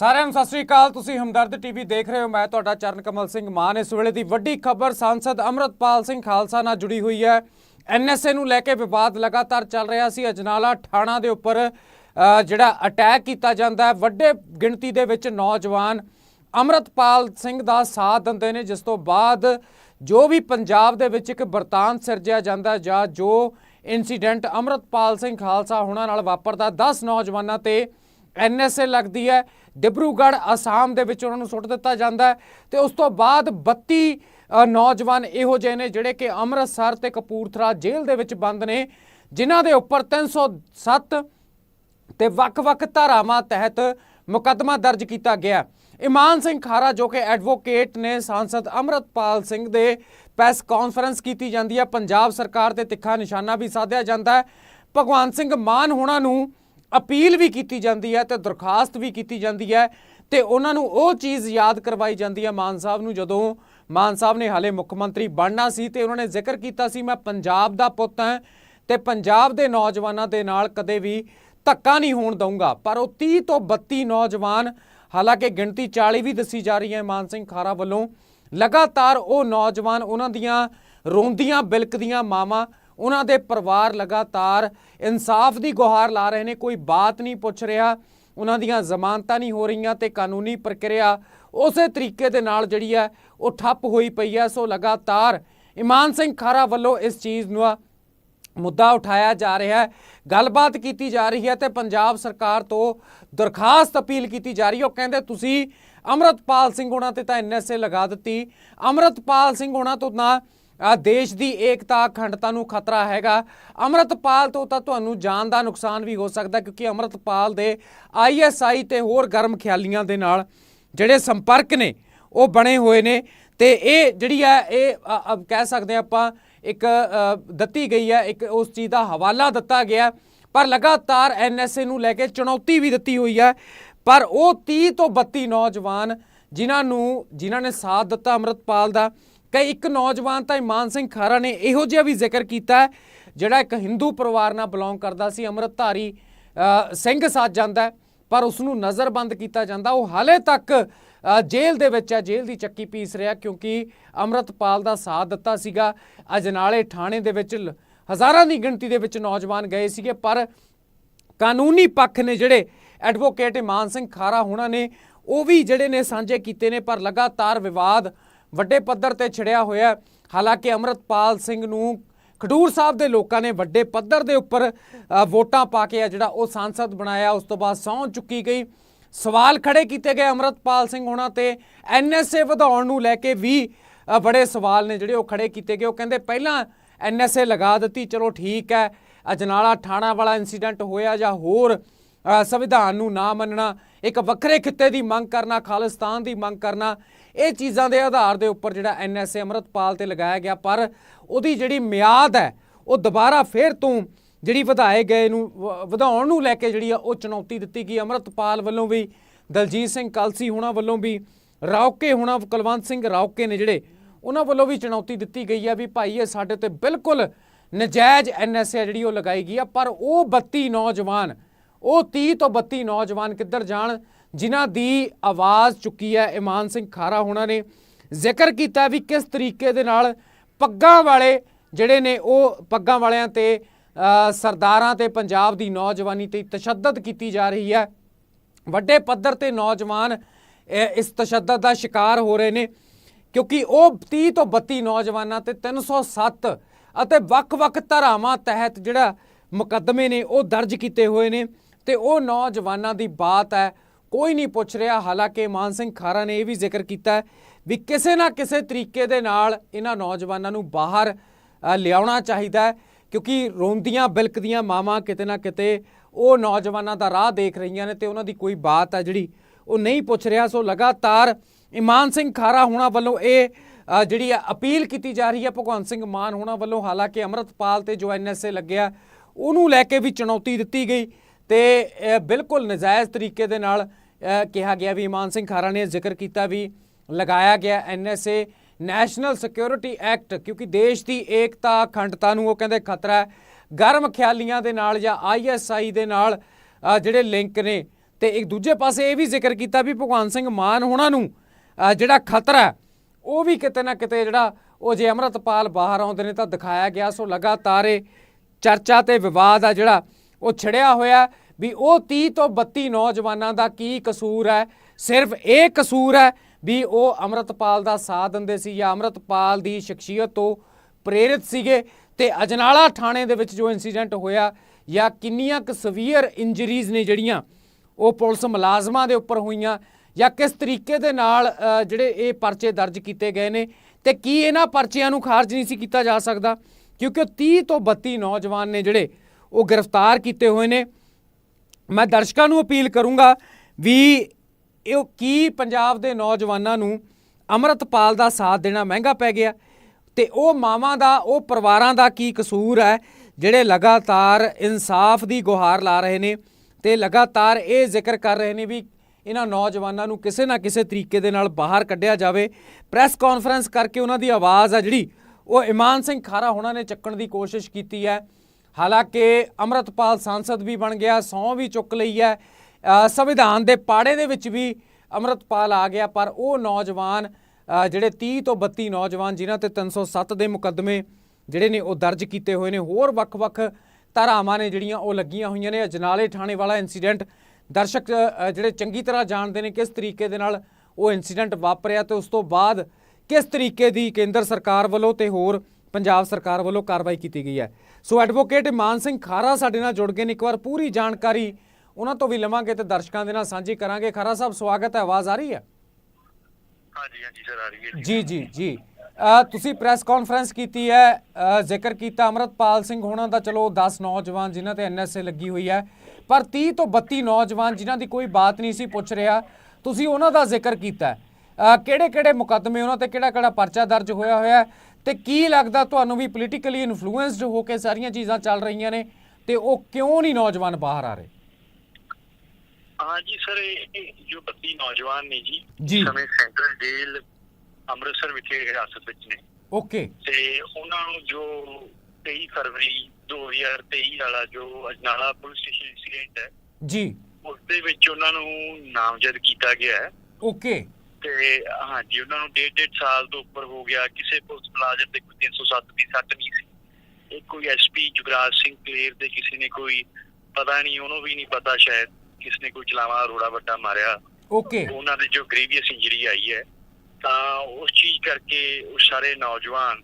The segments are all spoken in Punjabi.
ਸਾਰਿਆਂ ਨੂੰ ਸਤਿ ਸ੍ਰੀ ਅਕਾਲ। ਤੁਸੀਂ ਹਮਦਰਦ ਟੀਵੀ ਦੇਖ ਰਹੇ ਹੋ। ਮੈਂ ਤੁਹਾਡਾ ਚਰਨ ਕਮਲ ਸਿੰਘ ਮਾਨ। ਇਸ ਵੇਲੇ ਦੀ ਵੱਡੀ ਖਬਰ ਸੰਸਦ ਅਮਰਤਪਾਲ ਸਿੰਘ ਖਾਲਸਾ ਨਾਲ ਜੁੜੀ ਹੋਈ ਹੈ। ਐਨਐਸਏ ਨੂੰ ਲੈ ਕੇ ਵਿਵਾਦ ਲਗਾਤਾਰ ਚੱਲ ਰਿਹਾ ਸੀ। ਅਜਨਾਲਾ ਥਾਣਾ ਦੇ ਉੱਪਰ ਜਿਹੜਾ ਅਟੈਕ ਕੀਤਾ ਜਾਂਦਾ ਹੈ। ਵੱਡੇ ਗਿਣਤੀ ਦੇ ਵਿੱਚ ਨੌਜਵਾਨ ਅਮਰਤਪਾਲ ਸਿੰਘ ਦਾ ਸਾਥ ਦਿੰਦੇ ਨੇ। ਜਿਸ ਤੋਂ ਬਾਅਦ ਜੋ ਵੀ ਪੰਜਾਬ ਦੇ ਵਿੱਚ ਇੱਕ ਵਰਤਾਨ ਸਿਰਜਿਆ ਜਾਂਦਾ ਜਾਂ ਜੋ ਇਨਸੀਡੈਂਟ ਅਮਰਤਪਾਲ ਸਿੰਘ ਖਾਲਸਾ ਹੁਣਾਂ ਨਾਲ ਵਾਪਰਦਾ 10 ਨੌਜਵਾਨਾਂ ਤੇ ਐਨਐਸਏ ਲੱਗਦੀ ਹੈ, ਡਿਬਰੂਗੜ੍ਹ, ਅਸਾਮ ਦੇ ਵਿੱਚ ਉਹਨਾਂ ਨੂੰ ਸੁੱਟ ਦਿੱਤਾ ਜਾਂਦਾ ਹੈ ਤੇ ਉਸ ਤੋਂ ਬਾਅਦ 32 ਨੌਜਵਾਨ ਇਹੋ ਜਿਹੇ ਨੇ ਜਿਹੜੇ ਕਿ ਅੰਮ੍ਰਿਤਸਰ ਤੇ ਕਪੂਰਥਲਾ ਜੇਲ੍ਹ ਦੇ ਵਿੱਚ ਬੰਦ ਨੇ, ਜਿਨ੍ਹਾਂ ਦੇ ਉੱਪਰ 307 ਤੇ ਵੱਖ-ਵੱਖ ਧਾਰਾਵਾਂ ਤਹਿਤ ਮੁਕੱਦਮਾ ਦਰਜ ਕੀਤਾ ਗਿਆ ਇਮਾਨ ਸਿੰਘ ਖਾਰਾ ਜੋ ਕਿ ਐਡਵੋਕੇਟ ਨੇ ਸਾਂਸਦ ਅਮਰਤਪਾਲ ਸਿੰਘ ਦੇ ਪ੍ਰੈਸ ਕਾਨਫਰੰਸ ਕੀਤੀ ਜਾਂਦੀ ਹੈ, ਪੰਜਾਬ ਸਰਕਾਰ ਤੇ ਤਿੱਖਾ ਨਿਸ਼ਾਨਾ ਵੀ ਸਾਧਿਆ ਜਾਂਦਾ ਹੈ। ਭਗਵਾਨ ਸਿੰਘ ਮਾਨ ਹੋਣਾ ਨੂੰ ਅਪੀਲ ਵੀ ਕੀਤੀ ਜਾਂਦੀ ਹੈ ਤੇ ਦਰਖਾਸਤ ਵੀ ਕੀਤੀ ਜਾਂਦੀ ਹੈ ਤੇ ਉਹਨਾਂ ਨੂੰ ਉਹ ਚੀਜ਼ ਯਾਦ ਕਰਵਾਈ ਜਾਂਦੀ ਹੈ ਮਾਨ ਸਾਹਿਬ ਨੂੰ ਜਦੋਂ ਮਾਨ ਸਾਹਿਬ ਨੇ ਹਾਲੇ ਮੁੱਖ ਮੰਤਰੀ ਬਣਨਾ ਸੀ ਤੇ ਉਹਨਾਂ ਨੇ ਜ਼ਿਕਰ ਕੀਤਾ ਸੀ, ਮੈਂ ਪੰਜਾਬ ਦਾ ਪੁੱਤ ਹਾਂ ਤੇ ਪੰਜਾਬ ਦੇ ਨੌਜਵਾਨਾਂ ਦੇ ਨਾਲ ਕਦੇ ਵੀ ਧੱਕਾ ਨਹੀਂ ਹੋਣ ਦਊਂਗਾ। ਪਰ ਉਹ 30 ਤੋਂ 32 ਨੌਜਵਾਨ, ਹਾਲਾਂਕਿ ਗਿਣਤੀ 40 ਵੀ ਦੱਸੀ ਜਾ ਰਹੀ ਹੈ ਮਾਨ ਸਿੰਘ ਖਾਰਾ ਵੱਲੋਂ, ਲਗਾਤਾਰ ਉਹ ਨੌਜਵਾਨ ਉਹਨਾਂ ਦੀਆਂ ਰੋਂਦੀਆਂ, ਬਿਲਕਦੀਆਂ ਮਾਵਾਂ ਉਹਨਾਂ ਦੇ ਪਰਿਵਾਰ ਲਗਾਤਾਰ ਇਨਸਾਫ ਦੀ ਗੁਹਾਰ ਲਾ ਰਹੇ ਨੇ, ਕੋਈ ਬਾਤ ਨਹੀਂ ਪੁੱਛ ਰਿਹਾ, ਉਹਨਾਂ ਦੀਆਂ ਜ਼ਮਾਨਤਾਂ ਨਹੀਂ ਹੋ ਰਹੀਆਂ ਤੇ ਕਾਨੂੰਨੀ ਪ੍ਰਕਿਰਿਆ ਉਸੇ ਤਰੀਕੇ ਦੇ ਨਾਲ ਜਿਹੜੀ ਹੈ ਉਹ ਠੱਪ ਹੋਈ ਪਈ ਹੈ। ਸੋ ਲਗਾਤਾਰ ਇਮਾਨ ਸਿੰਘ ਖਾਰਾ ਵੱਲੋਂ ਇਸ ਚੀਜ਼ ਨੂੰ ਮੁੱਦਾ ਉਠਾਇਆ ਜਾ ਰਿਹਾ ਹੈ। ਗੱਲਬਾਤ ਕੀਤੀ ਜਾ ਰਹੀ ਹੈ ਤੇ ਪੰਜਾਬ ਸਰਕਾਰ ਤੋਂ ਦਰਖਾਸਤ ਅਪੀਲ ਕੀਤੀ ਜਾ ਰਹੀ ਹੈ। ਉਹ ਕਹਿੰਦੇ, ਤੁਸੀਂ ਅਮਰਤਪਾਲ ਸਿੰਘ ਹੋਣਾ ਤੇ ਤਾਂ ਐਨਐਸਏ ਲਗਾ ਦਿੱਤੀ। ਅਮਰਤਪਾਲ ਸਿੰਘ ਹੋਣਾ ਤੋਂ ਨਾ ਦੇਸ਼ ਦੀ ਏਕਤਾ ਅਖੰਡਤਾ ਨੂੰ ਖਤਰਾ ਹੈਗਾ। ਅਮਰਤਪਾਲ ਤੋਂ ਤਾਂ ਤੁਹਾਨੂੰ ਜਾਨ ਦਾ ਨੁਕਸਾਨ ਵੀ ਹੋ ਸਕਦਾ ਕਿਉਂਕਿ ਅਮਰਤਪਾਲ ਦੇ ਆਈਐਸਆਈ ਤੇ ਹੋਰ ਗਰਮ ਖਿਆਲੀਆਂ ਦੇ ਨਾਲ ਜਿਹੜੇ ਸੰਪਰਕ ਨੇ, ਉਹ ਬਣੇ ਹੋਏ ਨੇ। ਤੇ ਇਹ ਜਿਹੜੀ ਹੈ ਇਹ ਕਹਿ ਸਕਦੇ ਹਾਂ ਆਪਾਂ, ਇੱਕ ਦਿੱਤੀ ਗਈ ਹੈ ਇੱਕ ਉਸ ਚੀਜ਼ ਦਾ ਹਵਾਲਾ ਦਿੱਤਾ ਗਿਆ। ਪਰ ਲਗਾਤਾਰ ਐਨਐਸਏ ਨੂੰ ਲੈ ਕੇ ਚੁਣੌਤੀ ਵੀ ਦਿੱਤੀ ਹੋਈ ਹੈ ਪਰ ਉਹ 30 ਤੋਂ 32 ਨੌਜਵਾਨ ਜਿਨ੍ਹਾਂ ਨੂੰ, ਜਿਨ੍ਹਾਂ ਨੇ ਸਾਥ ਦਿੱਤਾ ਅਮਰਤਪਾਲ ਦਾ ਕਈ ਇੱਕ ਨੌਜਵਾਨ ਤਾਂ ਇਮਾਨ ਸਿੰਘ ਖਾਰਾ ਨੇ ਇਹੋ ਜਿਹਾ ਵੀ ਜ਼ਿਕਰ ਕੀਤਾ ਜਿਹੜਾ ਇੱਕ ਹਿੰਦੂ ਪਰਿਵਾਰ ਨਾਲ ਬਿਲੋਂਗ ਕਰਦਾ ਸੀ, ਅੰਮ੍ਰਿਤਧਾਰੀ ਸਿੰਘ ਸਾਥ ਜਾਂਦਾ ਪਰ ਉਸ ਨੂੰ ਨਜ਼ਰਬੰਦ ਕੀਤਾ ਜਾਂਦਾ। ਉਹ ਹਾਲੇ ਤੱਕ ਜੇਲ੍ਹ ਦੇ ਵਿੱਚ ਹੈ, ਜੇਲ੍ਹ ਦੀ ਚੱਕੀ ਪੀਸ ਰਿਹਾ, ਕਿਉਂਕਿ ਅਮਰਤਪਾਲ ਦਾ ਸਾਥ ਦਿੱਤਾ ਸੀਗਾ। ਅਜਨਾਲੇ ਥਾਣੇ ਦੇ ਵਿੱਚ ਲ- ਹਜ਼ਾਰਾਂ ਦੀ ਗਿਣਤੀ ਦੇ ਵਿੱਚ ਨੌਜਵਾਨ ਗਏ ਸੀਗੇ, ਪਰ ਕਾਨੂੰਨੀ ਪੱਖ ਨੇ ਜਿਹੜੇ ਐਡਵੋਕੇਟ ਇਮਾਨ ਸਿੰਘ ਖਾਰਾ ਹੋਣਾ ਨੇ, ਉਹ ਵੀ ਜਿਹੜੇ ਨੇ ਸਾਂਝੇ ਕੀਤੇ ਨੇ, ਪਰ ਲਗਾਤਾਰ ਵਿਵਾਦ ਵੱਡੇ ਪੱਧਰ ਤੇ ਛਿੜਿਆ ਹੋਇਆ ਹਾਲਾਂਕਿ ਅਮਰਤਪਾਲ ਸਿੰਘ ਨੂੰ ਖਡੂਰ ਸਾਹਿਬ ਦੇ ਲੋਕਾਂ ਨੇ ਵੱਡੇ ਪੱਧਰ ਦੇ ਉੱਪਰ ਵੋਟਾਂ ਪਾ ਕੇ ਆ ਜਿਹੜਾ ਉਹ ਸੰਸਦ ਬਣਾਇਆ, ਉਸ ਤੋਂ ਬਾਅਦ ਸਹੁੰ ਚੁੱਕੀ ਗਈ। ਸਵਾਲ ਖੜੇ ਕੀਤੇ ਗਏ ਅਮਰਤਪਾਲ ਸਿੰਘ ਹੋਣਾ ਤੇ। ਐਨਐਸਏ ਵਧਾਉਣ ਨੂੰ ਲੈ ਕੇ ਵੀ ਬੜੇ ਸਵਾਲ ਨੇ ਜਿਹੜੇ ਉਹ ਖੜੇ ਕੀਤੇ ਗਏ। ਉਹ ਕਹਿੰਦੇ ਪਹਿਲਾਂ ਐਨਐਸਏ ਲਗਾ ਦਿੱਤੀ, ਚਲੋ ਠੀਕ ਹੈ, ਅਜਨਾਲਾ ਥਾਣਾ ਵਾਲਾ ਇਨਸੀਡੈਂਟ ਹੋਇਆ ਜਾਂ ਹੋਰ ਸੰਵਿਧਾਨ ਨੂੰ ਨਾ ਮੰਨਣਾ, ਇੱਕ ਵੱਖਰੇ ਖਿੱਤੇ ਦੀ ਮੰਗ ਕਰਨਾ, ਖਾਲਿਸਤਾਨ ਦੀ ਮੰਗ ਕਰਨਾ ਇਹ ਚੀਜ਼ਾਂ ਦੇ ਆਧਾਰ ਦੇ ਉੱਪਰ ਜਿਹੜਾ ਐਨਐਸਏ ਅਮਰਤਪਾਲ ਤੇ ਲਗਾਇਆ ਗਿਆ, ਪਰ ਉਹਦੀ ਜਿਹੜੀ ਮਿਆਦ ਹੈ, ਉਹ ਦੁਬਾਰਾ ਫੇਰ ਤੋਂ ਜਿਹੜੀ ਵਧਾਏ ਗਏ ਨੂੰ, ਵ- ਵਧਾਉਣ ਨੂੰ ਲੈ ਕੇ ਜਿਹੜੀ ਆ, ਉਹ ਚੁਣੌਤੀ ਦਿੱਤੀ ਗਈ। ਅਮਰਤਪਾਲ ਵੱਲੋਂ ਵੀ, ਦਲਜੀਤ ਸਿੰਘ ਕਲਸੀ ਹੋਣਾ ਵੱਲੋਂ ਵੀ, ਰੌਕੇ ਹੋਣਾ, ਕੁਲਵੰਤ ਸਿੰਘ ਰੌਕੇ ਨੇ ਜਿਹੜੇ, ਉਹਨਾਂ ਵੱਲੋਂ ਵੀ ਚੁਣੌਤੀ ਦਿੱਤੀ ਗਈ ਆ ਵੀ ਭਾਈ ਇਹ ਸਾਡੇ ਤੇ ਬਿਲਕੁਲ ਨਜਾਇਜ਼ ਐਨਐਸਏ ਜਿਹੜੀ ਉਹ ਲਗਾਈ ਗਈ ਆ, ਪਰ ਉਹ 32 ਨੌਜਵਾਨ, ਉਹ 30 ਤੋਂ 32 ਨੌਜਵਾਨ ਕਿੱਧਰ ਜਾਣ? ਜਿਨ੍ਹਾਂ ਦੀ ਆਵਾਜ਼ ਚੁੱਕੀ ਹੈ, ਇਮਾਨ ਸਿੰਘ ਖਾਰਾ ਹੋਣਾ ਨੇ ਜ਼ਿਕਰ ਕੀਤਾ ਵੀ ਕਿਸ ਤਰੀਕੇ ਦੇ ਨਾਲ ਪੱਗਾਂ ਵਾਲੇ ਜਿਹੜੇ ਨੇ ਉਹ ਪੱਗਾਂ ਵਾਲਿਆਂ ਤੇ ਸਰਦਾਰਾਂ ਤੇ ਪੰਜਾਬ ਦੀ ਨੌਜਵਾਨੀ ਤੇ ਤਸ਼ੱਦਦ ਕੀਤੀ ਜਾ ਰਹੀ ਹੈ। ਵੱਡੇ ਪੱਧਰ ਤੇ ਨੌਜਵਾਨ ਇਸ ਤਸ਼ੱਦਦ ਦਾ ਸ਼ਿਕਾਰ ਹੋ ਰਹੇ ਨੇ ਕਿਉਂਕਿ ਉਹ 30 ਤੋਂ 32 ਨੌਜਵਾਨਾਂ ਤੇ 307 ਅਤੇ ਵੱਖ-ਵੱਖ ਧਾਰਾਵਾਂ ਤਹਿਤ ਜਿਹੜਾ ਮੁਕੱਦਮੇ ਨੇ ਉਹ ਦਰਜ ਕੀਤੇ ਹੋਏ ਨੇ ਤੇ ਉਹ ਨੌਜਵਾਨਾਂ ਦੀ ਬਾਤ ਹੈ। ਕੋਈ ਨਹੀਂ ਪੁੱਛ ਰਿਹਾ। ਹਾਲਾਂਕਿ ਮਾਨ ਸਿੰਘ ਖਾਰਾ ਨੇ ਇਹ ਵੀ ਜ਼ਿਕਰ ਕੀਤਾ ਵੀ ਕਿਸੇ ਨਾ ਕਿਸੇ ਤਰੀਕੇ ਦੇ ਨਾਲ ਇਹਨਾਂ ਨੌਜਵਾਨਾਂ ਨੂੰ ਬਾਹਰ ਲਿਆਉਣਾ ਚਾਹੀਦਾ ਹੈ ਕਿਉਂਕਿ ਰੋਂਦੀਆਂ, ਬਿਲਕਦੀਆਂ ਮਾਵਾਂ ਕਿਤੇ ਨਾ ਕਿਤੇ ਉਹ ਨੌਜਵਾਨਾਂ ਦਾ ਰਾਹ ਦੇਖ ਰਹੀਆਂ ਨੇ ਤੇ ਉਹਨਾਂ ਦੀ ਕੋਈ ਬਾਤ ਹੈ ਜਿਹੜੀ ਉਹ ਨਹੀਂ ਪੁੱਛ ਰਿਹਾ। ਸੋ ਲਗਾਤਾਰ ਇਮਾਨ ਸਿੰਘ ਖਾਰਾ ਹੋਣਾ ਵੱਲੋਂ ਇਹ ਜਿਹੜੀ ਹੈ ਅਪੀਲ ਕੀਤੀ ਜਾ ਰਹੀ ਹੈ ਭਗਵੰਤ ਸਿੰਘ ਮਾਨ ਹੋਣਾ ਵੱਲੋਂ। ਹਾਲਾਂਕਿ ਅਮਰਤਪਾਲ ਤੇ ਜੋ ਐਨਐਸਏ ਲੱਗਿਆ, ਉਹਨੂੰ ਲੈ ਕੇ ਵੀ ਚੁਣੌਤੀ ਦਿੱਤੀ ਗਈ ਤੇ ਬਿਲਕੁਲ ਨਜਾਇਜ਼ ਤਰੀਕੇ ਦੇ ਨਾਲ ਕਿਹਾ ਗਿਆ ਵੀ ਇਮਾਨ ਸਿੰਘ ਖਾਰਾ ਨੇ ਜ਼ਿਕਰ ਕੀਤਾ ਵੀ ਲਗਾਇਆ ਗਿਆ ਐਨਐਸਏ ਨੈਸ਼ਨਲ ਸਿਕਿਉਰਿਟੀ ਐਕਟ, ਕਿਉਂਕਿ ਦੇਸ਼ ਦੀ ਏਕਤਾ ਅਖੰਡਤਾ ਨੂੰ ਉਹ ਕਹਿੰਦੇ ਖਤਰਾ ਹੈ। ਗਰਮ ਖਿਆਲੀਆਂ ਦੇ ਨਾਲ ਜਾਂ ਆਈਐਸਆਈ ਦੇ ਨਾਲ ਜਿਹੜੇ ਲਿੰਕ ਨੇ, ਤੇ ਇੱਕ ਦੂਜੇ ਪਾਸੇ ਇਹ ਵੀ ਜ਼ਿਕਰ ਕੀਤਾ ਵੀ ਭਗਵੰਤ ਸਿੰਘ ਮਾਨ ਹੋਣਾ ਨੂੰ ਜਿਹੜਾ ਖਤਰਾ ਉਹ ਵੀ ਕਿਤੇ ਨਾ ਕਿਤੇ ਜਿਹੜਾ ਉਹ ਜੇ ਅਮਰਤਪਾਲ ਬਾਹਰ ਆਉਂਦੇ ਨੇ ਤਾਂ ਦਿਖਾਇਆ ਗਿਆ। ਸੋ ਲਗਾਤਾਰ ਇਹ ਚਰਚਾ ਤੇ ਵਿਵਾਦ ਆ ਜਿਹੜਾ ਉਹ ਛਿੜਿਆ ਹੋਇਆ। ਵੀ ਉਹ 30 ਤੋਂ 32 ਨੌਜਵਾਨਾਂ ਦਾ ਕੀ ਕਸੂਰ ਹੈ? ਸਿਰਫ ਇਹ ਕਸੂਰ ਹੈ ਵੀ ਉਹ ਅਮਰਤਪਾਲ ਦਾ ਸਾਥ ਦਿੰਦੇ ਸੀ ਜਾਂ ਅਮਰਤਪਾਲ ਦੀ ਸ਼ਖਸੀਅਤ ਤੋਂ ਪ੍ਰੇਰਿਤ ਸੀਗੇ ਤੇ ਅਜਨਾਲਾ ਥਾਣੇ ਦੇ ਵਿੱਚ ਜੋ ਇਨਸੀਡੈਂਟ ਹੋਇਆ ਜਾਂ ਕਿੰਨੀਆਂ ਕੁ ਸਵੀਅਰ ਇੰਜਰੀਜ਼ ਨੇ ਜਿਹੜੀਆਂ, ਉਹ ਪੁਲਿਸ ਮੁਲਾਜ਼ਮਾਂ ਦੇ ਉੱਪਰ ਹੋਈਆਂ ਜਾਂ ਕਿਸ ਤਰੀਕੇ ਦੇ ਨਾਲ ਜਿਹੜੇ ਇਹ ਪਰਚੇ ਦਰਜ ਕੀਤੇ ਗਏ ਨੇ ਤੇ ਕੀ ਇਹਨਾਂ ਪਰਚਿਆਂ ਨੂੰ ਖਾਰਜ ਨਹੀਂ ਸੀ ਕੀਤਾ ਜਾ ਸਕਦਾ? ਕਿਉਂਕਿ ਉਹ 30 ਤੋਂ 32 ਨੌਜਵਾਨ ਨੇ ਜਿਹੜੇ ਉਹ ਗ੍ਰਿਫਤਾਰ ਕੀਤੇ ਹੋਏ ਨੇ। ਮੈਂ ਦਰਸ਼ਕਾਂ ਨੂੰ ਅਪੀਲ ਕਰੂੰਗਾ ਵੀ ਇਹ ਕੀ ਪੰਜਾਬ ਦੇ ਨੌਜਵਾਨਾਂ ਨੂੰ ਅੰਮ੍ਰਿਤਪਾਲ ਦਾ ਸਾਥ ਦੇਣਾ ਮਹਿੰਗਾ ਪੈ ਗਿਆ ਤੇ ਉਹ ਮਾਵਾਂ ਦਾ, ਉਹ ਪਰਿਵਾਰਾਂ ਦਾ ਕੀ ਕਸੂਰ ਹੈ? ਜਿਹੜੇ ਲਗਾਤਾਰ ਇਨਸਾਫ ਦੀ ਗੁਹਾਰ ਲਾ ਰਹੇ ਨੇ ਤੇ ਲਗਾਤਾਰ ਇਹ ਜ਼ਿਕਰ ਕਰ ਰਹੇ ਨੇ ਵੀ ਇਹਨਾਂ ਨੌਜਵਾਨਾਂ ਨੂੰ ਕਿਸੇ ਨਾ ਕਿਸੇ ਤਰੀਕੇ ਦੇ ਨਾਲ ਬਾਹਰ ਕੱਢਿਆ ਜਾਵੇ। ਪ੍ਰੈਸ ਕਾਨਫਰੰਸ ਕਰਕੇ ਉਹਨਾਂ ਦੀ ਆਵਾਜ਼ ਆ ਜਿਹੜੀ, ਉਹ ਇਮਾਨ ਸਿੰਘ ਖਾਰਾ ਹੋਣਾ ਨੇ ਚੱਕਣ ਦੀ ਕੋਸ਼ਿਸ਼ ਕੀਤੀ ਹੈ। ਹਾਲਾਂਕਿ ਅਮਰਤਪਾਲ ਸੰਸਦ ਵੀ ਬਣ ਗਿਆ, ਸਹੁੰ ਵੀ ਚੁੱਕ ਲਈ ਹੈ। ਸੰਵਿਧਾਨ ਦੇ ਪਾੜੇ ਦੇ ਵਿੱਚ ਵੀ ਅਮਰਤਪਾਲ ਆ ਗਿਆ, ਪਰ ਉਹ ਨੌਜਵਾਨ ਜਿਹੜੇ 30 ਤੋਂ 32 ਨੌਜਵਾਨ ਜਿਨ੍ਹਾਂ ਤੇ 307 ਦੇ ਮੁਕੱਦਮੇ ਜਿਹੜੇ ਨੇ ਉਹ ਦਰਜ ਕੀਤੇ ਹੋਏ ਨੇ, ਹੋਰ ਵੱਖ-ਵੱਖ ਧਾਰਾਵਾਂ ਨੇ ਜਿਹੜੀਆਂ ਉਹ ਲੱਗੀਆਂ ਹੋਈਆਂ ਨੇ। ਅਜਨਾਲੇ ਥਾਣੇ ਵਾਲਾ ਇਨਸੀਡੈਂਟ ਦਰਸ਼ਕ ਜਿਹੜੇ ਚੰਗੀ ਤਰ੍ਹਾਂ ਜਾਣਦੇ ਨੇ ਕਿਸ ਤਰੀਕੇ ਦੇ ਨਾਲ ਉਹ ਇਨਸੀਡੈਂਟ ਵਾਪਰਿਆ ਤੇ ਉਸ ਤੋਂ ਬਾਅਦ ਕਿਸ ਤਰੀਕੇ ਦੀ ਕੇਂਦਰ ਸਰਕਾਰ ਵੱਲੋਂ ਤੇ ਹੋਰ ਪੰਜਾਬ ਸਰਕਾਰ ਵੱਲੋਂ ਕਾਰਵਾਈ ਕੀਤੀ ਗਈ ਹੈ। ਸੋ ਐਡਵੋਕੇਟ ਇਮਾਨ ਸਿੰਘ ਖਾਰਾ ਸਾਡੇ ਨਾਲ ਜੁੜ ਗਏ ਨੇ। ਇੱਕ ਵਾਰ ਪੂਰੀ ਜਾਣਕਾਰੀ ਉਹਨਾਂ ਤੋਂ ਵੀ ਲਵਾਂਗੇ ਤੇ ਦਰਸ਼ਕਾਂ ਦੇ ਨਾਲ ਸਾਂਝੀ ਕਰਾਂਗੇ। ਖਾਰਾ ਸਾਹਿਬ ਸਵਾਗਤ ਹੈ। ਆਵਾਜ਼ ਆ ਰਹੀ ਹੈ? ਹਾਂਜੀ ਹਾਂਜੀ ਸਰ ਆ ਰਹੀ ਹੈ। ਜੀ ਜੀ ਜੀ। ਤੁਸੀਂ ਪ੍ਰੈਸ ਕਾਨਫਰੰਸ ਕੀਤੀ ਹੈ। ਜ਼ਿਕਰ ਕੀਤਾ ਅਮਰਤਪਾਲ ਸਿੰਘ ਹੋਣਾ ਦਾ। ਚਲੋ 10 ਨੌਜਵਾਨ ਜਿਨ੍ਹਾਂ ਤੇ ਐਨਐਸਏ ਲੱਗੀ ਹੋਈ ਹੈ। ਪਰ 30 ਤੋਂ 32 ਨੌਜਵਾਨ ਜਿਨ੍ਹਾਂ ਦੀ ਕੋਈ ਬਾਤ ਨਹੀਂ ਸੀ ਪੁੱਛ ਰਿਹਾ ਤੁਸੀਂ ਉਹਨਾਂ ਦਾ ਜ਼ਿਕਰ ਕੀਤਾ ਕਿਹੜੇ ਕਿਹੜੇ ਮੁਕੱਦਮੇ ਉਹਨਾਂ ਤੇ ਕਿਹੜਾ ਕਿਹੜਾ ਪਰਚਾ ਦਰਜ ਹੋਇਆ ਹੋਇਆ ਤੇ ਕੀ ਲੱਗਦਾ ਤੁਹਾਨੂੰ ਵੀ ਪੋਲੀਟੀਕਲੀ ਇਨਫਲੂਐਂਸਡ ਹੋ ਕੇ ਸਾਰੀਆਂ ਚੀਜ਼ਾਂ ਚੱਲ ਰਹੀਆਂ ਨੇ ਤੇ ਉਹ ਕਿਉਂ ਨਹੀਂ ਨੌਜਵਾਨ ਬਾਹਰ ਆ ਰਹੇ? ਹਾਂਜੀ ਸਰ ਇਹ ਜੋ 32 ਨੌਜਵਾਨ ਨੇ ਜੀ ਜੀ। ਇਸ ਸਮੇਂ ਸੈਂਟਰਲ ਜੇਲ੍ਹ ਅੰਮ੍ਰਿਤਸਰ ਵਿਖੇ ਹਿਰਾਸਤ ਵਿੱਚ ਨੇ। ਓਕੇ। ਤੇ ਉਹਨਾਂ ਨੂੰ ਜੋ 23 ਫਰਵਰੀ 2023 ਵਾਲਾ ਜੋ ਅਜਨਾਲਾ ਪੁਲਿਸ ਸਟੇਸ਼ਨ ਇਨਸੀਡੈਂਟ ਹੈ ਜੀ। ਉਸ ਦੇ ਵਿੱਚ ਉਹਨਾਂ ਨੂੰ ਨਾਮਜ਼ਦ ਕੀਤਾ ਗਿਆ ਹੈ। ਓਕੇ। ਤੇ ਹਾਂਜੀ ਉਹਨਾਂ ਨੂੰ ਡੇਢ ਡੇਢ ਸਾਲ ਤੋਂ ਉੱਪਰ ਹੋ ਗਿਆ। ਕਿਸੇ ਪੁਲਿਸ ਮੁਲਾਜ਼ਮ ਤੇ ਕੋਈ 307 ਦੀ ਸੱਟ ਨਹੀਂ ਸੀ। ਇੱਕ ਕੋਈ ਐਸਪੀ ਜੁਗਰਾਜ ਸਿੰਘ ਕਲੇਰ ਦੇ ਕਿਸੇ ਨੇ ਕੋਈ ਪਤਾ ਨਹੀਂ ਉਹਨੂੰ ਵੀ ਨਹੀਂ ਪਤਾ ਸ਼ਾਇਦ ਕਿਸ ਨੇ ਕੋਈ ਚਲਾਵਾ ਰੋੜਾ ਵੱਡਾ ਮਾਰਿਆ। ਓਕੇ। ਉਹਨਾਂ ਦੇ ਜੋ ਗ੍ਰੀਵੀਅਸ ਇੰਜਰੀ ਆਈ ਹੈ ਤਾਂ ਉਸ ਚੀਜ਼ ਕਰਕੇ ਉਹ ਸਾਰੇ ਨੌਜਵਾਨ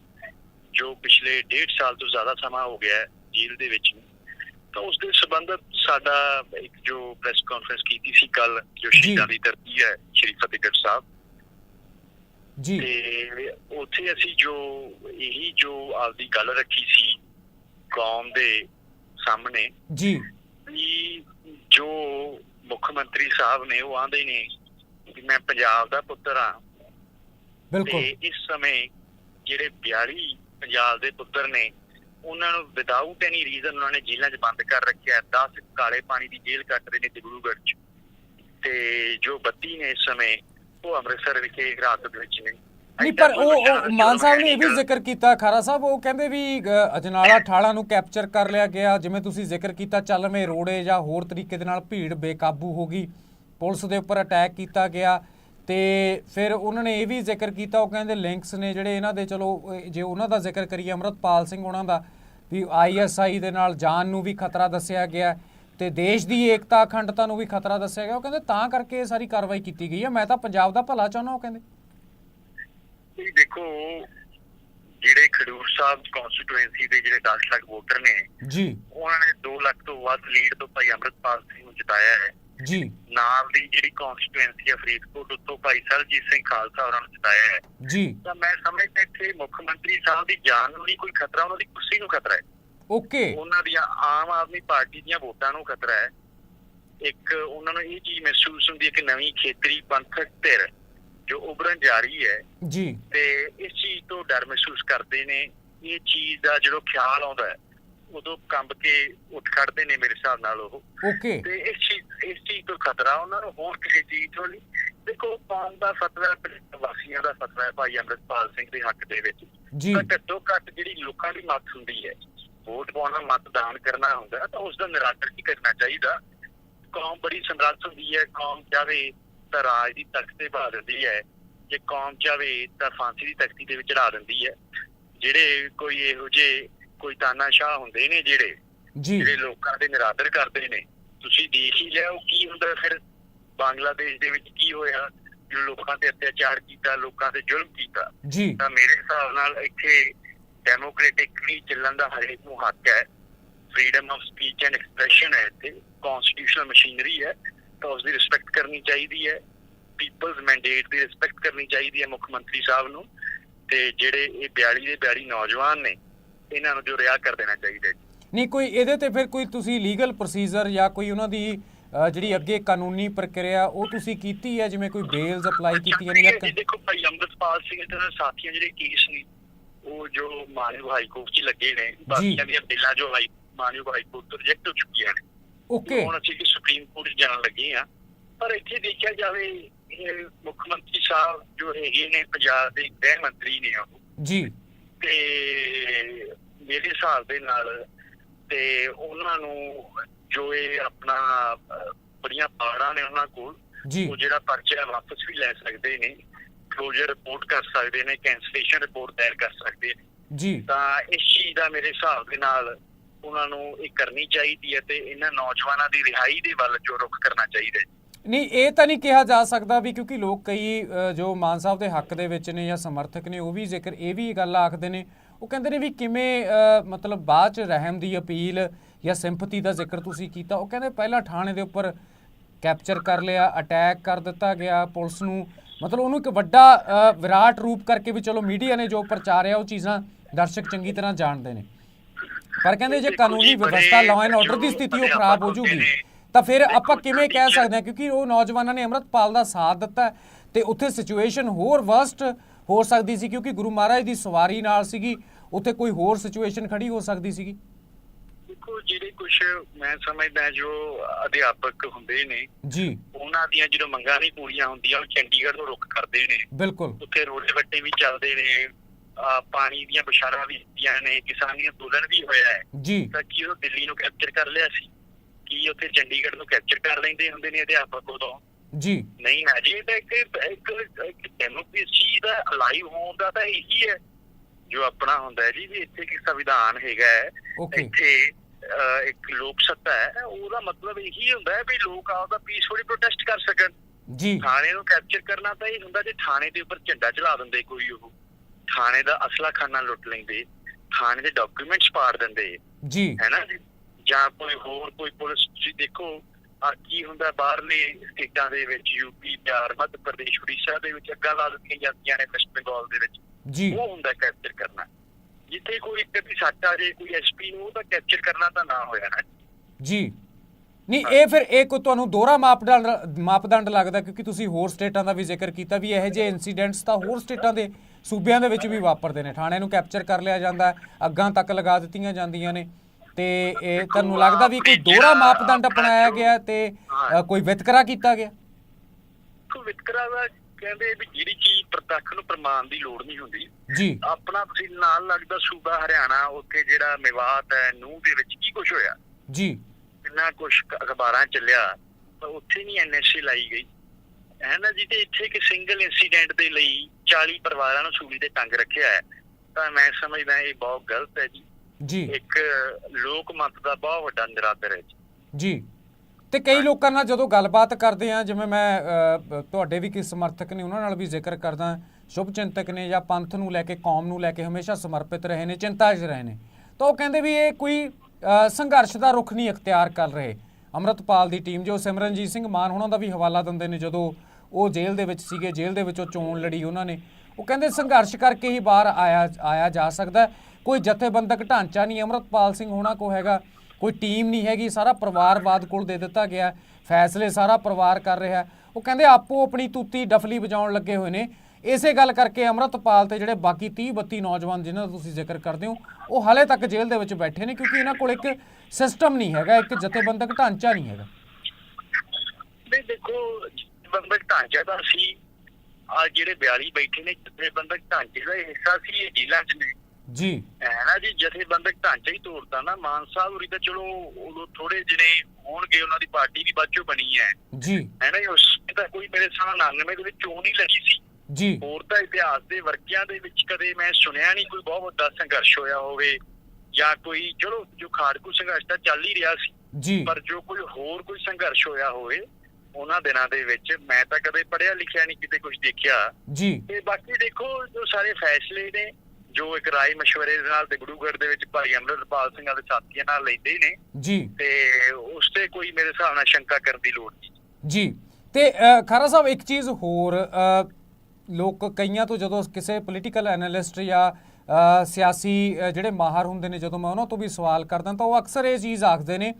ਜੋ ਪਿਛਲੇ ਡੇਢ ਸਾਲ ਤੋਂ ਜ਼ਿਆਦਾ ਸਮਾਂ ਹੋ ਗਿਆ ਹੈ ਜੇਲ੍ਹ ਦੇ ਵਿੱਚ ਤਾਂ ਉਸ ਦੇ ਸੰਬੰਧਤ ਸਾਡਾ ਇੱਕ ਜੋ ਪ੍ਰੈਸ ਕਾਨਫਰੰਸ ਕੀਤੀ ਸੀ ਕੱਲ ਜੋ। ਸ਼ਹੀਦਾਂ ਦੀ ਧਰਤੀ ਹੈ ਸ਼੍ਰੀ ਫਤਿਹਗੜ੍ਹ ਸਾਹਿਬ। ਜੀ। ਤੇ ਉੱਥੇ ਅਸੀਂ ਜੋ ਇਹੀ ਜੋ ਆਪਦੀ ਗੱਲ ਰੱਖੀ ਸੀ ਕੌਮ ਦੇ ਸਾਹਮਣੇ ਜੀ। ਜੋ ਮੁੱਖ ਮੰਤਰੀ ਸਾਹਿਬ ਨੇ ਉਹ ਆਂਦੇ ਨੇ ਕਿ ਮੈਂ ਪੰਜਾਬ ਦਾ ਪੁੱਤਰ ਹਾਂ ਬਿਲਕੁਲ। ਤੇ ਇਸ ਸਮੇਂ ਜਿਹੜੇ 42 ਪੰਜਾਬ ਦੇ ਪੁੱਤਰ ਨੇ ਉਹਨਾਂ ਨੂੰ ਵਿਦਆਊਟ ਐਨੀ ਰੀਜ਼ਨ ਉਹਨਾਂ ਨੇ ਜੇਲ੍ਹਾਂ 'ਚ ਬੰਦ ਕਰ ਰੱਖਿਆ 10 ਕਾਲੇ ਪਾਣੀ ਦੀ ਜੇਲ੍ਹ ਕੱਟ ਰਹੇ ਨੇ ਡਿਬਰੂਗੜ੍ਹ 'ਚ। ਤੇ ਜੋ 32 ਨੇ ਇਸ ਸਮੇਂ ਉਹ ਅੰਮ੍ਰਿਤਸਰ ਵਿਖੇ ਹਿਰਾਸਤ ਵਿੱਚ ਨੇ। ਨਹੀਂ ਪਰ ਉਹ ਮਾਨ ਸਾਹਿਬ ਨੇ ਇਹ ਵੀ ਜ਼ਿਕਰ ਕੀਤਾ ਖਾਰਾ ਸਾਹਿਬ ਉਹ ਕਹਿੰਦੇ ਵੀ ਅਜਨਾਲਾ ਠਾਲਾ ਨੂੰ ਕੈਪਚਰ ਕਰ ਲਿਆ ਗਿਆ। ਜਿਵੇਂ ਤੁਸੀਂ ਜ਼ਿਕਰ ਕੀਤਾ ਚੱਲਵੇਂ ਰੋੜੇ ਜਾਂ ਹੋਰ ਤਰੀਕੇ ਦੇ ਨਾਲ ਭੀੜ ਬੇਕਾਬੂ ਹੋ ਗਈ। ਪੁਲਿਸ ਦੇ ਉੱਪਰ ਅਟੈਕ ਕੀਤਾ ਗਿਆ। ਤੇ ਫਿਰ ਉਹਨਾਂ ਨੇ ਇਹ ਵੀ ਜ਼ਿਕਰ ਕੀਤਾ ਉਹ ਕਹਿੰਦੇ ਲਿੰਕਸ ਨੇ ਜਿਹੜੇ ਇਹਨਾਂ ਦੇ ਚਲੋ ਜੇ ਉਹਨਾਂ ਦਾ ਜ਼ਿਕਰ ਕਰੀਏ ਅਮਰਤਪਾਲ ਸਿੰਘ ਉਹਨਾਂ ਦਾ ਵੀ ਆਈਐਸਆਈ ਦੇ ਨਾਲ ਜਾਨ ਨੂੰ ਵੀ ਖਤਰਾ ਦੱਸਿਆ ਗਿਆ ਤੇ ਦੇਸ਼ ਦੀ ਏਕਤਾ ਅਖੰਡਤਾ ਨੂੰ ਵੀ ਖਤਰਾ ਦੱਸਿਆ ਗਿਆ। ਉਹ ਕਹਿੰਦੇ ਤਾਂ ਕਰਕੇ ਇਹ ਸਾਰੀ ਕਾਰਵਾਈ ਕੀਤੀ ਗਈ ਹੈ। ਮੈਂ ਤਾਂ ਪੰਜਾਬ ਦਾ ਭਲਾ ਚਾਹੁੰਦਾ ਉਹ ਕਹਿੰਦੇ। ਇਹ ਦੇਖੋ ਜਿਹੜੇ ਖਡੂਰ ਸਾਹਿਬ ਕਨਸਟੀਟੂਐਂਸੀ ਦੇ ਜਿਹੜੇ 10 ਲੱਖ ਵੋਟਰ ਨੇ ਜੀ। ਉਹਨਾਂ ਨੇ 2 ਲੱਖ ਤੋਂ ਵੱਧ ਲੀਡ ਤੋਂ ਭਾਈ ਅੰਮ੍ਰਿਤਪਾਲ ਸਿੰਘ ਨੂੰ ਜਿਤਾਇਆ ਹੈ। ਜੀ। ਨਾਲ ਦੀ ਜਿਹੜੀ ਕਨਸਟੀਟੂਐਂਸੀ ਹੈ ਫਰੀਦਕੋਟ ਉੱਤੋਂ ਭਾਈ ਸਰਜੀਤ ਸਿੰਘ ਖਾਲਸਾ ਉਹਨਾਂ ਨੂੰ ਜਿਤਾਇਆ ਹੈ। ਜੀ। ਤਾਂ ਮੈਂ ਸਮਝਦਾ ਇੱਥੇ ਮੁੱਖ ਮੰਤਰੀ ਸਾਹਿਬ ਦੀ ਜਾਨ ਨੂੰ ਨਹੀਂ ਕੋਈ ਖਤਰਾ ਉਹਨਾਂ ਦੀ ਕੁਰਸੀ ਨੂੰ ਖਤਰਾ ਹੈ। ਓਕੇ। ਉਹਨਾਂ ਦੀਆਂ ਆਮ ਆਦਮੀ ਪਾਰਟੀ ਦੀਆਂ ਵੋਟਾਂ ਨੂੰ ਖਤਰਾ ਹੈ। ਇੱਕ ਉਹਨਾਂ ਨੂੰ ਇਹ ਚੀਜ਼ ਮਹਿਸੂਸ ਹੁੰਦੀ ਹੈ ਕਿ ਨਵੀਂ ਖੇਤਰੀ ਪੰਥਕ ਧਿਰ ਜੋ ਉਭਰਨ ਜਾ ਰਹੀ ਹੈ ਜੀ। ਤੇ ਇਸ ਚੀਜ਼ ਤੋਂ ਡਰ ਮਹਿਸੂਸ ਕਰਦੇ ਨੇ। ਇਹ ਚੀਜ਼ ਦਾ ਜਦੋਂ ਖਿਆਲ ਆਉਂਦਾ ਹੈ ਉਦੋਂ ਕੰਬ ਕੇ ਉੱਠ ਖੜਦੇ ਨੇ ਮੇਰੇ ਹਿਸਾਬ ਨਾਲ ਉਹ। ਓਕੇ। ਤੇ ਇਸ ਚੀਜ਼ ਇਸ ਚੀਜ਼ ਤੋਂ ਖਤਰਾ ਉਹਨਾਂ ਨੂੰ ਹੋਰ ਕਿਸੇ ਚੀਜ਼ ਤੋਂ ਨਹੀਂ। ਦੇਖੋ ਕੌਮ ਦਾ ਫਤਵਾ ਪਿੰਡ ਵਾਸੀਆਂ ਦਾ ਫਤਵਾ ਹੈ ਭਾਈ ਅੰਮ੍ਰਿਤਪਾਲ ਸਿੰਘ ਦੇ ਹੱਕ ਦੇ ਵਿੱਚ। ਜੀ। ਘੱਟੋ ਘੱਟ ਜਿਹੜੀ ਲੋਕਾਂ ਦੀ ਮਤ ਹੁੰਦੀ ਹੈ ਵੋਟ ਪਾਉਣਾ ਮਤਦਾਨ ਕਰਨਾ ਹੁੰਦਾ ਤਾਂ ਉਸ ਦਾ ਨਿਰਾਕਰ ਕੀ ਕਰਨਾ ਚਾਹੀਦਾ। ਕੌਮ ਬੜੀ ਸਮਰੱਥ ਹੁੰਦੀ ਹੈ ਕੌਮ ਚਾਵੇ ਤਾਂ ਰਾਜ ਦੀ ਤਖਤ ਤੇ ਬਾ ਦਿੰਦੀ ਹੈ ਜੇ ਕੌਮ ਚਾਵੇ ਤਾਂ ਫਾਂਸੀ ਦੀ ਤਖਤੀ ਦੇ ਵਿੱਚ ਚੜਾ ਦਿੰਦੀ ਹੈ। ਜਿਹੜੇ ਕੋਈ ਇਹੋ ਜਿਹੇ ਕੋਈ ਤਾਨਾਸ਼ਾਹ ਹੁੰਦੇ ਨੇ ਜਿਹੜੇ ਜੀ। ਜਿਹੜੇ ਲੋਕਾਂ ਦੇ ਨਿਰਾਦਰ ਕਰਦੇ ਨੇ। ਤੁਸੀਂ ਦੇਖ ਹੀ ਲਿਆ ਉਹ ਕੀ ਹੁੰਦਾ ਫਿਰ? ਬੰਗਲਾਦੇਸ਼ ਦੇ ਵਿੱਚ ਕੀ ਹੋਇਆ? ਲੋਕਾਂ ਤੇ ਅਤਿਆਚਾਰ ਕੀਤਾ ਲੋਕਾਂ ਤੇ ਜ਼ੁਲਮ ਕੀਤਾ। ਜੀ। ਤਾਂ ਮੇਰੇ ਹਿਸਾਬ ਨਾਲ ਇੱਥੇ ਡੈਮੋਕ੍ਰੈਟਿਕਲੀ ਚੱਲਣ ਦਾ ਹਰੇਕ ਨੂੰ ਹੱਕ ਹੈ। Freedom of speech and expression ਹੈ ਇੱਥੇ। ਕਨਸਟੀਟਿਊਸ਼ਨਲ ਮਸ਼ੀਨਰੀ ਹੈ। ਤਾਂ ਉਸ ਦੀ ਰਿਸਪੈਕਟ ਕਰਨੀ ਚਾਹੀਦੀ ਹੈ। ਪੀਪਲਸ ਮੈਂਡੇਟ ਦੀ ਰਿਸਪੈਕਟ ਕਰਨੀ ਚਾਹੀਦੀ ਹੈ ਮੁੱਖ ਮੰਤਰੀ ਸਾਹਿਬ ਨੂੰ। ਤੇ ਜਿਹੜੇ ਇਹ 42 ਦੇ 42 ਨੌਜਵਾਨ ਨੇ ਇਹਨਾਂ ਨੂੰ ਜੋ ਰਿਹਾ ਕਰ ਦੇਣਾ ਚਾਹੀਦਾ ਹੈ ਨਹੀਂ ਕੋਈ ਇਹਦੇ ਤੇ ਫਿਰ ਕੋਈ ਤੁਸੀਂ ਲੀਗਲ ਪ੍ਰੋਸੀਜਰ ਜਾਂ ਕੋਈ ਉਹਨਾਂ ਦੀ ਜਿਹੜੀ ਅੱਗੇ ਕਾਨੂੰਨੀ ਪ੍ਰਕਿਰਿਆ ਉਹ ਤੁਸੀਂ ਕੀਤੀ ਹੈ? ਜਿਵੇਂ ਕੋਈ ਬੇਲਸ ਅਪਲਾਈ ਕੀਤੀਆਂ ਨੇ ਜਾਂ ਦੇਖੋ ਭਾਈ ਅੰਮ੍ਰਿਤਪਾਲ ਸਿੰਘ ਤੇ ਉਹਨਾਂ ਦੇ ਸਾਥੀਆਂ ਜਿਹੜੇ ਕੇਸ ਨੇ ਉਹ ਜੋ ਮਾਨਯੋਗ ਹਾਈ ਕੋਰਟ 'ਚ ਲੱਗੇ ਨੇ ਬਾਕੀਆਂ ਦੀਆਂ ਬਿੱਲਾਂ ਜੋ ਹਾਈ ਮਾਨਯੋਗ ਹਾਈ ਕੋਰਟ ਤੋਂ ਰਿਜੈਕਟ ਹੋ ਚੁੱਕੀਆਂ ਨੇ। ਓਕੇ ਹੁਣ ਅਸੀਂ ਕਿ ਸੁਪਰੀਮ ਕੋਰਟ 'ਚ ਜਾਣ ਲੱਗੇ ਆ ਪਰ ਇੱਥੇ ਦੇਖਿਆ ਜਾਵੇ ਇਹ ਮੁੱਖ ਮੰਤਰੀ ਸਾਹਿਬ ਜੋ ਹੈਗੇ ਨੇ ਪੰਜਾਬ ਦੇ ਗ੍ਰਹਿ ਮੰਤਰੀ ਨੇ ਉਹ। ਜੀ। ਤੇ ਮੇਰੇ ਹਿਸਾਬ ਦੇ ਨਾਲ ਤੇ ਉਹਨਾਂ ਨੂੰ ਜੋ ਇਹ ਆਪਣਾ ਬੜੀਆਂ ਪਾਵਰਾਂ ਨੇ ਉਹਨਾਂ ਕੋਲ ਉਹ ਜਿਹੜਾ ਪਰਚਾ ਵਾਪਸ ਵੀ ਲੈ ਸਕਦੇ ਨੇ ਕਲੋਜ਼ਰ ਰਿਪੋਰਟ ਕਰ ਸਕਦੇ ਨੇ ਕੈਂਸਲੇਸ਼ਨ ਰਿਪੋਰਟ ਦਾਇਰ ਕਰ ਸਕਦੇ ਨੇ। ਜੀ। ਤਾਂ ਇਸ ਚੀਜ਼ ਦਾ ਮੇਰੇ ਹਿਸਾਬ ਦੇ ਨਾਲ ਉਹਨਾਂ ਨੂੰ ਇਹ ਕਰਨੀ ਚਾਹੀਦੀ ਹੈ ਤੇ ਇਹਨਾਂ ਨੌਜਵਾਨਾਂ ਦੀ ਰਿਹਾਈ ਦੇ ਵੱਲ ਜੋ ਰੁਖ ਕਰਨਾ ਚਾਹੀਦਾ ਹੈ। ਨਹੀਂ ਇਹ ਤਾਂ ਨਹੀਂ ਕਿਹਾ ਜਾ ਸਕਦਾ ਵੀ ਕਿਉਂਕਿ ਲੋਕ ਕਈ ਜੋ ਮਾਨ ਸਾਹਿਬ ਦੇ ਹੱਕ ਦੇ ਵਿੱਚ ਨੇ ਜਾਂ ਸਮਰਥਕ ਨੇ ਉਹ ਵੀ ਜ਼ਿਕਰ ਇਹ ਵੀ ਗੱਲ ਆਖਦੇ ਨੇ ਉਹ ਕਹਿੰਦੇ ਨੇ ਵੀ ਕਿਵੇਂ ਮਤਲਬ ਬਾਅਦ ਚ ਰਹਿਮ ਦੀ ਅਪੀਲ ਜਾਂ ਸਿੰਪਥੀ ਦਾ ਜ਼ਿਕਰ ਤੁਸੀਂ ਕੀਤਾ ਉਹ ਕਹਿੰਦੇ ਪਹਿਲਾਂ ਥਾਣੇ ਦੇ ਉੱਪਰ ਕੈਪਚਰ ਕਰ ਲਿਆ ਅਟੈਕ ਕਰ ਦਿੱਤਾ ਗਿਆ ਪੁਲਿਸ ਨੂੰ। ਮਤਲਬ ਉਹਨੂੰ ਇੱਕ ਵੱਡਾ ਵਿਰਾਟ ਰੂਪ ਕਰਕੇ ਵੀ ਚਲੋ ਮੀਡੀਆ ਨੇ ਜੋ ਪ੍ਰਚਾਰਿਆ ਉਹ ਚੀਜ਼ਾਂ ਦਰਸ਼ਕ ਚੰਗੀ ਤਰ੍ਹਾਂ ਜਾਣਦੇ ਨੇ। ਪਰ ਕਹਿੰਦੇ ਜੇ ਕਾਨੂੰਨੀ ਵਿਵਸਥਾ ਲਾਅ ਐਂਡ ਆਰਡਰ ਦੀ ਸਥਿਤੀ ਉਹ ਖਰਾਬ ਹੋ ਜੂਗੀ ਤਾਂ ਫਿਰ ਆਪਾਂ ਕਿਵੇਂ ਕਹਿ ਸਕਦੇ ਹਾਂ? ਕਿਉਂਕਿ ਉਹ ਨੌਜਵਾਨਾਂ ਨੇ ਅੰਮ੍ਰਿਤਪਾਲ ਦਾ ਸਾਥ ਦਿੱਤਾ ਤੇ ਉੱਥੇ ਸਿਚੁਏਸ਼ਨ ਹੋਰ ਵਰਸਟ ਹੋ ਸਕਦੀ ਸੀ ਕਿਉਂਕਿ ਗੁਰੂ ਮਹਾਰਾਜ ਦੀ ਸਵਾਰੀ ਨਾਲ ਸੀਗੀ ਉੱਥੇ ਕੋਈ ਹੋਰ ਸਿਚੁਏਸ਼ਨ ਖੜੀ ਹੋ ਸਕਦੀ ਸੀਗੀ? ਦੇਖੋ ਜਿਹੜੇ ਕੁਝ ਮੈਂ ਸਮਝਦਾ ਜੋ ਅਧਿਆਪਕ ਹੁੰਦੇ ਨੇ ਜੀ। ਉਹਨਾਂ ਦੀਆਂ ਜਦੋਂ ਮੰਗਾਂ ਨਹੀਂ ਪੂਰੀਆਂ ਹੁੰਦੀਆਂ ਉਹ ਚੰਡੀਗੜ੍ਹ ਨੂੰ ਰੁਕ ਕਰਦੇ ਨੇ। ਬਿਲਕੁਲ। ਉੱਥੇ ਰੋਡੇ ਵੱਟੇ ਵੀ ਚੱਲਦੇ ਨੇ ਪਾਣੀ ਦੀਆਂ ਬਸ਼ਾਰਾਂ ਵੀ ਹੁੰਦੀਆਂ ਨੇ ਕਿਸਾਨੀ ਅੰਦੋਲਨ ਵੀ ਹੋਇਆ ਹੈ। ਜੀ। ਤਾਂ ਕੀ ਉਹ ਦਿੱਲੀ ਨੂੰ ਕੈਪਚਰ ਕਰ ਲਿਆ ਸੀ? ਕੀ ਉੱਥੇ ਚੰਡੀਗੜ੍ਹ ਨੂੰ ਕੈਪਚਰ ਕਰ ਲੈਂਦੇ ਹੁੰਦੇ ਨੇ ਅਧਿਆਪਕ ਉਦੋਂ? ਜੀ। ਨਹੀਂ ਨਾ ਜੀ ਤਾਂ ਇੱਕ ਇੱਕ ਡੈਮੋਕ੍ਰੇਸੀ ਦਾ ਅਲਾਈਵ ਹੋਣ ਦਾ ਤਾਂ ਇਹੀ ਹੈ ਜੋ ਆਪਣਾ ਹੁੰਦਾ ਹੈ ਜੀ ਵੀ ਇੱਥੇ ਇੱਕ ਸੰਵਿਧਾਨ ਹੈਗਾ ਹੈ। ਇੱਥੇ ਇੱਕ ਲੋਕ ਸੱਤਾ ਹੈ ਉਹਦਾ ਮਤਲਬ ਇਹੀ ਹੁੰਦਾ ਹੈ ਵੀ ਲੋਕ ਆਪਦਾ ਪੀਸਫੁਲੀ ਪ੍ਰੋਟੈਸਟ ਕਰ ਸਕਣ। ਜੀ। ਥਾਣੇ ਨੂੰ ਕੈਪਚਰ ਕਰਨਾ ਤਾਂ ਇਹ ਹੁੰਦਾ ਜੇ ਥਾਣੇ ਦੇ ਉੱਪਰ ਝੰਡਾ ਚਲਾ ਦਿੰਦੇ ਕੋਈ ਉਹ। ਥਾਣੇ ਦਾ ਅਸਲਾ ਖਾਨਾ ਲੁੱਟ ਲੈਂਦੇ ਥਾਣੇ ਦੇ ਡਾਕੂਮੈਂਟਸ ਪਾੜ ਦਿੰਦੇ। ਜੀ। ਹੈ ਨਾ ਜੀ? ਜਾਂ ਕੋਈ ਹੋਰ ਕੋਈ ਪੁਲਿਸ ਤੁਸੀਂ ਦੇਖੋ ਕੀ ਹੁੰਦਾ ਬਾਹਰਲੇ ਸਟੇਟਾਂ ਦੇ ਵਿੱਚ ਯੂਪੀ ਬਿਹਾਰ ਮੱਧ ਪ੍ਰਦੇਸ਼ ਉੜੀਸਾ ਦੇ ਵਿੱਚ ਅੱਗਾ ਲਾ ਦਿੱਤੀਆਂ ਜਾਂਦੀਆਂ ਨੇ ਵੈਸਟ ਬੰਗਾਲ ਦੇ ਵਿੱਚ। ਜੀ। ਉਹ ਹੁੰਦਾ ਕੈਪਚਰ ਕਰਨਾ। ਜਿੱਥੇ ਕੋਈ ਇੱਕ ਅੱਧੀ ਸੱਟ ਆ ਜੇ ਕੋਈ ਐਸਪੀ ਨੂੰ ਤਾਂ ਕੈਪਚਰ ਕਰਨਾ ਤਾਂ ਨਾ ਹੋਇਆ ਨਾ। ਜੀ। ਨਹੀਂ ਇਹ ਫਿਰ ਇਹ ਕੋ ਤੁਹਾਨੂੰ ਦੋਹਰਾ ਮਾਪਦੰਡ ਮਾਪਦੰਡ ਲੱਗਦਾ ਕਿਉਂਕਿ ਤੁਸੀਂ ਹੋਰ ਸਟੇਟਾਂ ਦਾ ਵੀ ਜ਼ਿਕਰ ਕੀਤਾ ਵੀ ਇਹੋ ਜਿਹੇ ਇਨਸੀਡੈਂਟਸ ਤਾਂ ਹੋਰ ਸਟੇਟਾਂ ਦੇ ਸੂਬਿਆਂ ਦੇ ਵਿੱਚ ਵੀ ਵਾਪਰਦੇ ਨੇ। ਥਾਣੇ ਨੂੰ ਕੈਪਚਰ ਕਰ ਲਿਆ ਜਾਂਦਾ ਅੱਗਾਂ ਤੱਕ ਲਗਾ ਦਿੱਤੀਆਂ ਜਾਂਦੀਆਂ ਨੇ। ਤੇ ਇਹ ਤੁਹਾਨੂੰ ਲੱਗਦਾ ਵੀ ਕੋਈ ਦੋਹਰਾ ਮਾਪਦੰਡ ਅਪਣਾਇਆ ਗਿਆ ਤੇ ਕੋਈ ਵਿਤਕਰਾ ਕੀਤਾ ਗਿਆ? ਕੋਈ ਵਿਤਕਰਾ ਦਾ ਕਹਿੰਦੇ ਵੀ ਜਿਹੜੀ ਚੀਜ਼ ਪ੍ਰਤੱਖ ਨੂੰ ਪ੍ਰਮਾਣ ਦੀ ਲੋੜ ਨਹੀਂ ਹੁੰਦੀ। ਜੀ। ਆਪਣਾ ਤੁਸੀਂ ਨਾਲ ਲੱਗਦਾ ਸੂਬਾ ਹਰਿਆਣਾ ਉੱਥੇ ਜਿਹੜਾ ਮੇਵਾਤ ਹੈ ਨੂਹ ਦੇ ਵਿੱਚ ਕੀ ਕੁਝ ਹੋਇਆ? ਜੀ। ਕਿੰਨਾ ਕੁਝ ਅਖਬਾਰਾਂ ਚੱਲਿਆ ਤਾਂ ਉੱਥੇ ਨਹੀਂ ਐਨਐਸਸੀ ਲਾਈ ਗਈ। ਹੈ ਨਾ ਜੀ ਤੇ ਇੱਥੇ ਇੱਕ ਸਿੰਗਲ ਇਨਸੀਡੈਂਟ ਦੇ ਲਈ 40 ਪਰਿਵਾਰਾਂ ਨੂੰ ਸੂਲੀ ਤੇ ਟੰਗ ਰੱਖਿਆ ਹੈ। ਤਾਂ ਮੈਂ ਸਮਝਦਾ ਇਹ ਬਹੁਤ ਗਲਤ ਹੈ ਜੀ। ਜੀ। ਇੱਕ ਲੋਕ ਮਤ ਦਾ ਬਹੁਤ ਵੱਡਾ ਨਿਰਾਦਰ ਹੈ ਜੀ। ਤੇ ਕਈ ਲੋਕਾਂ ਨਾਲ ਜਦੋਂ ਗੱਲਬਾਤ ਕਰਦੇ ਆ ਜਿਵੇਂ ਮੈਂ ਤੁਹਾਡੇ ਵੀ ਕਿਸ ਸਮਰਥਕ ਨੇ ਉਹਨਾਂ ਨਾਲ ਵੀ ਜ਼ਿਕਰ ਕਰਦਾ ਸ਼ੁਭ ਚਿੰਤਕ ਨੇ ਜਾਂ ਪੰਥ ਨੂੰ ਲੈ ਕੇ ਕੌਮ ਨੂੰ ਲੈ ਕੇ ਹਮੇਸ਼ਾ ਸਮਰਪਿਤ ਰਹੇ ਨੇ ਚਿੰਤਾ 'ਚ ਰਹੇ ਨੇ। ਤਾਂ ਉਹ ਕਹਿੰਦੇ ਵੀ ਇਹ ਕੋਈ ਸੰਘਰਸ਼ ਦਾ ਰੁਖ ਨਹੀਂ ਅਖਤਿਆਰ ਕਰ ਰਹੇ। ਅੰਮ੍ਰਿਤਪਾਲ ਦੀ ਟੀਮ ਜੋ ਸਿਮਰਨਜੀਤ ਸਿੰਘ ਮਾਨ ਉਹਨਾਂ ਦਾ ਵੀ ਹਵਾਲਾ ਦਿੰਦੇ ਨੇ ਜਦੋਂ ਉਹ ਜੇਲ੍ਹ ਦੇ ਵਿੱਚ ਸੀਗੇ ਜੇਲ੍ਹ ਦੇ ਵਿੱਚੋਂ ਚੋਣ ਲੜੀ ਉਹਨਾਂ ਨੇ। ਉਹ ਕਹਿੰਦੇ ਸੰਘਰਸ਼ ਕਰਕੇ ਹੀ ਬਾਹਰ ਆਇਆ ਆਇਆ ਜਾ ਸਕਦਾ। ਕੋਈ ਜਥੇਬੰਦਕ ਢਾਂਚਾ ਨਹੀਂ, ਅੰਮ੍ਰਿਤਪਾਲ ਸਿੰਘ ਹੋਣਾ ਕੋ ਹੈਗਾ, ਕੋਈ ਟੀਮ ਨਹੀਂ ਹੈਗੀ, ਸਾਰਾ ਪਰਿਵਾਰਵਾਦ ਕੋਲ ਦੇ ਦਿੱਤਾ ਗਿਆ, ਫੈਸਲੇ ਸਾਰਾ ਪਰਿਵਾਰ ਕਰ ਰਿਹਾ। ਉਹ ਕਹਿੰਦੇ ਆਪੋ ਆਪਣੀ ਤੂਤੀ ਡਫਲੀ ਵਜਾਉਣ ਲੱਗੇ ਹੋਏ ਨੇ। ਇਸੇ ਗੱਲ ਕਰਕੇ ਅੰਮ੍ਰਿਤਪਾਲ ਤੇ ਜਿਹੜੇ ਬਾਕੀ 30 32 ਨੌਜਵਾਨ ਜਿਨ੍ਹਾਂ ਦਾ ਤੁਸੀਂ ਜ਼ਿਕਰ ਕਰਦੇ ਹੋ, ਉਹ ਹਾਲੇ ਤੱਕ ਜੇਲ੍ਹ ਦੇ ਵਿੱਚ ਬੈਠੇ ਨੇ ਕਿਉਂਕਿ ਇਹਨਾਂ ਕੋਲ ਇੱਕ ਸਿਸਟਮ ਨਹੀਂ ਹੈਗਾ, ਇੱਕ ਜਥੇਬੰਦਕ ਢਾਂਚਾ ਨਹੀਂ ਹੈਗਾ। ਦੇਖੋ ਬੰਦਕ ਢਾਂਚਾ ਤਾਂ ਸੀ ਆ ਜਿਹੜੇ 42 ਬੈਠੇ ਨੇ, ਜਥੇਬੰਦਕ ਢਾਂਚੇ ਦਾ ਹਿੱਸਾ ਸੀ ਇਹ ਜੇਲ੍ਹਾਂ 'ਚ ਨੇ। ਜੀ। ਹੈ ਨਾ ਜੀ ਜਥੇਬੰਦਕ ਢਾਂਚਾ ਹੀ ਤੋੜਦਾ ਨਾ। ਮਾਨ ਸਾਹਿਬ ਹੋਰੀ ਤਾਂ ਚਲੋ ਉਦੋਂ ਥੋੜੇ ਜਿਹੇ ਹੋਣਗੇ ਉਹਨਾਂ ਦੀ ਪਾਰਟੀ ਵੀ ਬਾਅਦ ਚੋਂ ਬਣੀ ਹੈ। ਜੀ। ਹੈ ਨਾ ਉਸ ਤਾਂ ਕੋਈ ਮੇਰੇ ਸਾਹਮਣੇ 99 ਦੇ ਵਿੱਚ ਚੋਣ ਨਹੀਂ ਲੱਗੀ ਸੀ। ਜੀ। ਹੋਰ ਤਾਂ ਇਤਿਹਾਸ ਦੇ ਵਰਕਿਆਂ ਦੇ ਵਿੱਚ ਕਦੇ ਮੈਂ ਸੁਣਿਆ ਨਹੀਂ ਕੋਈ ਬਹੁਤ ਵੱਡਾ ਸੰਘਰਸ਼ ਹੋਇਆ ਹੋਵੇ ਜਾਂ ਕੋਈ ਚਲੋ ਜੋ ਖਾੜਕੂ ਸੰਘਰਸ਼ ਤਾਂ ਚੱਲ ਹੀ ਰਿਹਾ ਸੀ। ਜੀ। ਪਰ ਜੋ ਕੋਈ ਹੋਰ ਕੋਈ ਸੰਘਰਸ਼ ਹੋਇਆ ਹੋਵੇ ਉਹਨਾਂ ਦਿਨਾਂ ਦੇ ਵਿੱਚ ਮੈਂ ਤਾਂ ਕਦੇ ਪੜਿਆ ਲਿਖਿਆ ਨਹੀਂ ਕਿਤੇ ਕੁਝ ਦੇਖਿਆ। ਜੀ। ਤੇ ਬਾਕੀ ਦੇਖੋ ਜੋ ਸਾਰੇ ਫੈਸਲੇ ਨੇ ਜੋ ਇੱਕ ਰਾਏ ਮਸ਼ਵਰੇ ਦੇ ਨਾਲ ਦਿਬੜੂਗੜ੍ਹ ਦੇ ਵਿੱਚ ਭਾਈ ਅਮਰਪਾਲ ਸਿੰਘ ਦੇ ਸਾਥੀਆਂ ਨਾਲ ਲੈਂਦੇ ਹੀ ਨੇ ਜੀ। ਤੇ ਉਸ ਤੇ ਕੋਈ ਮੇਰੇ ਹਿਸਾਬ ਨਾਲ ਸ਼ੰਕਾ ਕਰਨ ਦੀ ਲੋੜ ਨਹੀਂ। ਜੀ। ਤੇ ਖਾਰਾ ਸਾਹਿਬ ਇੱਕ ਚੀਜ਼ ਹੋਰ ਲੋਕ ਕਈਆਂ ਤੋਂ ਜਦੋਂ ਕਿਸੇ ਪੋਲੀਟੀਕਲ ਐਨਾਲਿਸਟ ਜਾਂ ਸਿਆਸੀ ਜਿਹੜੇ ਮਾਹਰ ਹੁੰਦੇ ਨੇ ਜਦੋਂ ਮੈਂ ਉਹਨਾਂ ਤੋਂ ਵੀ ਸਵਾਲ ਕਰਦਾ ਤਾਂ ਉਹ ਅਕਸਰ ਇਹ ਚੀਜ਼ ਆਖਦੇ ਨੇ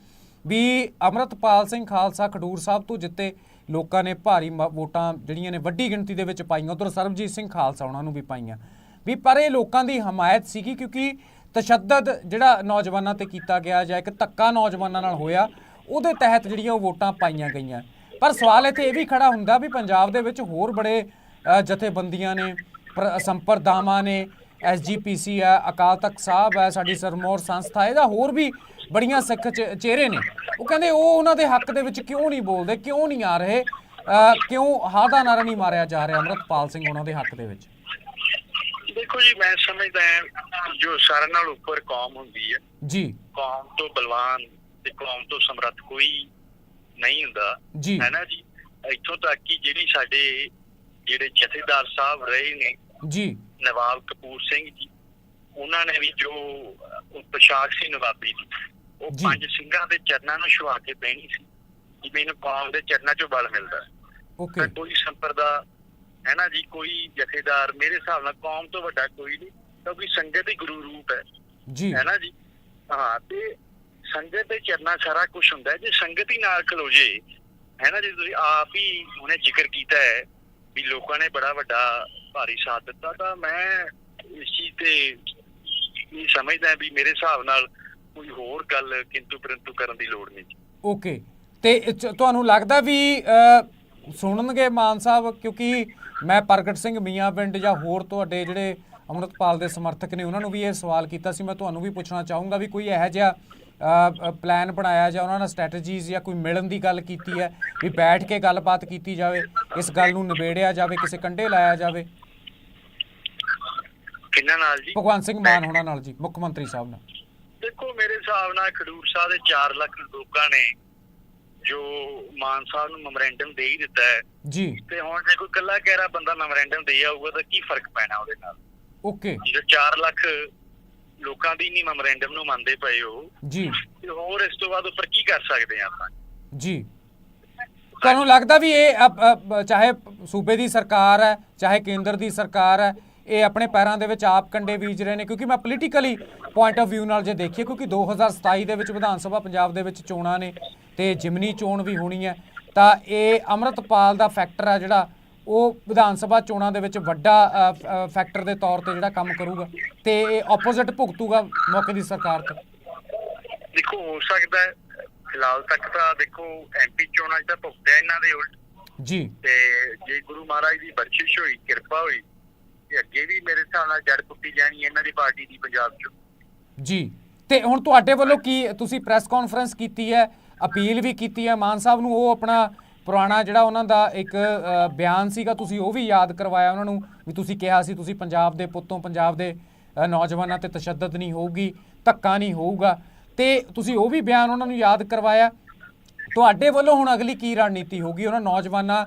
ਵੀ ਅਮਰਤਪਾਲ ਸਿੰਘ ਖਾਲਸਾ ਖਡੂਰ ਸਾਹਿਬ ਤੋਂ ਜਿੱਤੇ ਲੋਕਾਂ ਨੇ ਭਾਰੀ ਵੋਟਾਂ ਜਿਹੜੀਆਂ ਨੇ ਵੱਡੀ ਗਿਣਤੀ ਦੇ ਵਿੱਚ ਪਾਈਆਂ। ਉਧਰ ਸਰਬਜੀਤ ਸਿੰਘ ਖਾਲਸਾ ਉਹਨਾਂ ਨੂੰ ਵੀ ਪਾਈਆਂ। ਵੀ ਪਰ ਇਹ ਲੋਕਾਂ ਦੀ ਹਮਾਇਤ ਸੀਗੀ ਕਿਉਂਕਿ ਤਸ਼ੱਦਦ ਜਿਹੜਾ ਨੌਜਵਾਨਾਂ ਤੇ ਕੀਤਾ ਗਿਆ ਜਾਂ ਇੱਕ ਧੱਕਾ ਨੌਜਵਾਨਾਂ ਨਾਲ ਹੋਇਆ ਉਹਦੇ ਤਹਿਤ ਜਿਹੜੀਆਂ ਉਹ ਵੋਟਾਂ ਪਾਈਆਂ ਗਈਆਂ। ਪਰ ਸਵਾਲ ਇੱਥੇ ਇਹ ਵੀ ਖੜਾ ਹੁੰਦਾ ਵੀ ਪੰਜਾਬ ਦੇ ਵਿੱਚ ਹੋਰ ਬੜੇ ਜਥੇਬੰਦੀਆਂ ਨੇ ਪ੍ਰ- ਸੰਪਰਦਾਵਾਂ ਨੇ ਐਸਜੀਪੀਸੀ ਹੈ ਅਕਾਲ ਤਖਤ ਸਾਹਿਬ ਹੈ ਸਾਡੀ ਸਰਮੌਰ ਸੰਸਥਾ ਹੈ, ਇਹਦਾ ਹੋਰ ਵੀ ਬੜੀਆਂ ਸਿੱਖ ਚ- ਚਿਹਰੇ ਨੇ। ਉਹ ਕਹਿੰਦੇ ਉਹ ਉਹਨਾਂ ਦੇ ਹੱਕ ਦੇ ਵਿੱਚ ਕਿਉਂ ਨਹੀਂ ਬੋਲਦੇ ਕਿਉਂ ਨਹੀਂ ਆ ਰਹੇ ਕਿਉਂ ਹਾਂ ਦਾ ਨਾਰਾ ਨਹੀਂ ਮਾਰਿਆ ਜਾ ਰਿਹਾ ਅੰਮ੍ਰਿਤਪਾਲ ਸਿੰਘ ਉਹਨਾਂ ਦੇ ਹੱਕ ਦੇ ਵਿੱਚ? ਦੇਖੋ ਜੀ ਮੈਂ ਸਮਝਦਾ ਜੋ ਸਾਰਿਆਂ ਨਾਲ ਉੱਪਰ ਕੌਮ ਹੁੰਦੀ ਹੈ। ਜੀ। ਕੌਮ ਤੋਂ ਬਲਵਾਨ ਤੇ ਕੌਮ ਤੋਂ ਸਮਰੱਥ ਕੋਈ ਨਹੀਂ ਹੁੰਦਾ। ਹੈ ਨਾ ਜੀ? ਇੱਥੋਂ ਤੱਕ ਕਿ ਜਿਹੜੀ ਸਾਡੇ ਜਿਹੜੇ ਜਥੇਦਾਰ ਸਾਹਿਬ ਰਹੇ ਨੇ ਜੀ। ਨਵਾਬ ਕਪੂਰ ਸਿੰਘ ਜੀ ਉਹਨਾਂ ਨੇ ਵੀ ਜੋ ਪੋਸ਼ਾਕ ਸੀ ਨਵਾਬੀ ਦੀ ਉਹ। ਪੰਜ ਸਿੰਘਾਂ ਦੇ ਚਰਨਾਂ ਨੂੰ ਛੁਆ ਕੇ ਪਹਿਣੀ ਸੀ। ਕਿ ਮੈਨੂੰ ਕੌਮ ਦੇ ਚਰਨਾਂ 'ਚੋਂ ਬਲ ਮਿਲਦਾ। ਓਕੇ। ਕੋਈ ਸੰਪਰਦਾ ਹੈ ਨਾ ਜੀ ਕੋਈ ਜਥੇਦਾਰ ਮੇਰੇ ਹਿਸਾਬ ਨਾਲ ਕੌਮ ਤੋਂ ਵੱਡਾ ਕੋਈ ਨਹੀਂ ਕਿਉਂਕਿ ਸੰਗਤ ਹੀ ਗੁਰੂ ਰੂਪ ਹੈ। ਜੀ। ਹੈ ਨਾ ਜੀ? ਹਾਂ ਤੇ ਸੰਗਤ ਦੇ ਚਰਨਾਂ ਸਾਰਾ ਕੁਝ ਹੁੰਦਾ ਜੇ ਸੰਗਤ ਹੀ ਨਾਲ ਖਲੋ ਜੇ ਹੈ ਨਾ ਜੀ ਤੁਸੀਂ ਆਪ ਹੀ ਉਹਨੇ ਜ਼ਿਕਰ ਕੀਤਾ ਹੈ ਵੀ ਲੋਕਾਂ ਨੇ ਬੜਾ ਵੱਡਾ ਭਾਰੀ ਸਾਥ ਦਿੱਤਾ ਤਾਂ ਮੈਂ ਇਸ ਚੀਜ਼ ਤੇ ਇਹ ਸਮਝਦਾ ਵੀ ਮੇਰੇ ਹਿਸਾਬ ਨਾਲ ਕੋਈ ਹੋਰ ਗੱਲ ਕਿੰਤੂ ਪਰੰਤੂ ਕਰਨ ਦੀ ਲੋੜ ਨਹੀਂ। ਓਕੇ। ਤੇ ਤੁਹਾਨੂੰ ਲੱਗਦਾ ਵੀ ਸੁਣਨਗੇ ਮਾਨ ਸਾਹਿਬ ਕਿਉਂਕਿ ਮੈਂ ਪ੍ਰਗਟ ਸਿੰਘ ਮੀਆਂ ਪਿੰਡ ਜਾਂ ਹੋਰ ਤੁਹਾਡੇ ਜਿਹੜੇ ਅੰਮ੍ਰਿਤਪਾਲ ਦੇ ਸਮਰਥਕ ਨੇ ਉਹਨਾਂ ਨੂੰ ਵੀ ਇਹ ਸਵਾਲ ਕੀਤਾ ਸੀ। ਮੈਂ ਤੁਹਾਨੂੰ ਵੀ ਪੁੱਛਣਾ ਚਾਹੂੰਗਾ ਵੀ ਕੋਈ ਇਹੋ ਜਿਹਾ ਪਲਾਨ ਬਣਾਇਆ ਜਾਂ ਉਹਨਾਂ ਨਾਲ ਸਟ੍ਰੈਟਜੀਜ਼ ਜਾਂ ਕੋਈ ਮਿਲਣ ਦੀ ਗੱਲ ਕੀਤੀ ਹੈ ਵੀ ਬੈਠ ਕੇ ਗੱਲਬਾਤ ਕੀਤੀ ਜਾਵੇ ਇਸ ਗੱਲ ਨੂੰ ਨਿਬੇੜਿਆ ਜਾਵੇ ਕਿਸੇ ਕੰਡੇ ਲਾਇਆ ਜਾਵੇ? ਕਿੰਨਾ ਨਾਲ ਜੀ? ਭਗਵੰਤ ਸਿੰਘ ਮਾਨ ਹੋਣਾ ਨਾਲ ਜੀ ਮੁੱਖ ਮੰਤਰੀ ਸਾਹਿਬ ਨਾਲ। ਦੇਖੋ ਮੇਰੇ ਹਿਸਾਬ ਨਾਲ ਖਡੂਰ ਸਾਹਿਬ ਦੇ 4 ਲੱਖ ਲੋਕਾਂ ਨੇ ਜੋ ਮਾਨ ਸਾਹਿਬ ਨੂੰ ਮੈਮੋਰੈਂਡਮ ਦੇ ਹੀ ਦਿੱਤਾ ਹੈ। ਜੀ। ਤੇ ਹੁਣ ਜੇ ਕੋਈ ਕੱਲਾ ਕਹਿਰਾ ਬੰਦਾ ਮੈਮੋਰੈਂਡਮ ਦੇ ਆਊਗਾ ਤਾਂ ਕੀ ਫ਼ਰਕ ਪੈਣਾ ਉਹਦੇ ਨਾਲ? ਓਕੇ। ਜੇ 4 ਲੱਖ ਲੋਕਾਂ ਦੀ ਨਹੀਂ ਮੈਮੋਰੈਂਡਮ ਨੂੰ ਮੰਨਦੇ ਪਏ ਹੋ ਜੀ। ਤੇ ਹੋਰ ਇਸ ਤੋਂ ਬਾਅਦ ਉੱਪਰ ਕੀ ਕਰ ਸਕਦੇ ਆ ਆਪਾਂ? ਜੀ। ਤੁਹਾਨੂੰ ਲੱਗਦਾ ਵੀ ਇਹ ਚਾਹੇ ਸੂਬੇ ਦੀ ਸਰਕਾਰ ਹੈ ਚਾਹੇ ਕੇਂਦਰ ਦੀ ਸਰਕਾਰ ਹੈ ਇਹ ਆਪਣੇ ਪੈਰਾਂ ਦੇ ਵਿੱਚ ਆਪ ਕੰਡੇ ਬੀਜ ਰਹੇ ਨੇ ਕਿਉਂਕਿ ਮੈਂ ਪੋਲੀਟੀਕਲੀ ਪੁਆਇੰਟ ਆਫ View ਨਾਲ ਜੇ ਦੇਖੀਏ ਕਿਉਂਕਿ 2027 ਦੇ ਵਿੱਚ ਵਿਧਾਨ ਸਭਾ ਪੰਜਾਬ ਦੇ ਵਿੱਚ ਚੋਣਾਂ ਨੇ ਤੇ ਜਿਮਨੀ ਚੋਣ ਵੀ ਹੋਣੀ ਹੈ ਤਾਂ ਇਹ ਅੰਮ੍ਰਿਤਪਾਲ ਦਾ ਫੈਕਟਰ ਹੈ ਜਿਹੜਾ ਉਹ ਵਿਧਾਨ ਸਭਾ ਚੋਣਾਂ ਦੇ ਵਿੱਚ ਵੱਡਾ ਫੈਕਟਰ ਦੇ ਤੌਰ ਤੇ ਜਿਹੜਾ ਕੰਮ ਕਰੂਗਾ ਤੇ ਇਹ ਆਪੋਜ਼ਿਟ ਭੁਗਤੂਗਾ ਮੌਕੇ ਦੀ ਸਰਕਾਰ ਤੇ। ਦੇਖੋ ਹੋ ਸਕਦਾ ਹੈ ਫਿਲਹਾਲ ਤੱਕ ਤਾਂ ਦੇਖੋ ਐਮਪੀ ਚੋਣਾਂ 'ਚ ਤਾਂ ਭੁਗਤਿਆ ਇਹਨਾਂ ਦੇ ਉਲਟ। ਜੀ। ਤੇ ਜੇ ਗੁਰੂ ਮਹਾਰਾਜ ਦੀ ਬਖਸ਼ਿਸ਼ ਹੋਈ ਕਿਰਪਾ ਹੋਈ ਤੇ ਅੱਗੇ ਵੀ ਮੇਰੇ ਹਿਸਾਬ ਨਾਲ ਜੜ ਪੁੱਟੀ ਜਾਣੀ ਇਹਨਾਂ ਦੀ ਪਾਰਟੀ ਦੀ ਪੰਜਾਬ 'ਚ। ਜੀ, ਤੇ ਹੁਣ ਤੁਹਾਡੇ ਵੱਲੋਂ ਕੀ ਤੁਸੀਂ ਪ੍ਰੈਸ ਕਾਨਫਰੰਸ ਕੀਤੀ ਹੈ, ਅਪੀਲ ਵੀ ਕੀਤੀ ਹੈ, ਮਾਨ ਸਾਹਿਬ ਨੂੰ ਉਹ ਆਪਣਾ ਪੁਰਾਣਾ ਜਿਹੜਾ ਉਹਨਾਂ ਦਾ ਇੱਕ ਬਿਆਨ ਸੀਗਾ, ਤੁਸੀਂ ਉਹ ਵੀ ਯਾਦ ਕਰਵਾਇਆ ਉਹਨਾਂ ਨੂੰ ਵੀ ਤੁਸੀਂ ਕਿਹਾ ਸੀ ਤੁਸੀਂ ਪੰਜਾਬ ਦੇ ਪੁੱਤੋਂ ਪੰਜਾਬ ਦੇ ਨੌਜਵਾਨਾਂ ਤੇ ਤਸ਼ੱਦਦ ਨਹੀਂ ਹੋਊਗੀ, ਧੱਕਾ ਨਹੀਂ ਹੋਊਗਾ। ਤੇ ਤੁਸੀਂ ਉਹ ਵੀ ਬਿਆਨ ਉਹਨਾਂ ਨੂੰ ਯਾਦ ਕਰਵਾਇਆ। ਤੁਹਾਡੇ ਵੱਲੋਂ ਹੁਣ ਅਗਲੀ ਕੀ ਰਣਨੀਤੀ ਹੋਊਗੀ? ਉਹਨਾਂ ਨੌਜਵਾਨਾਂ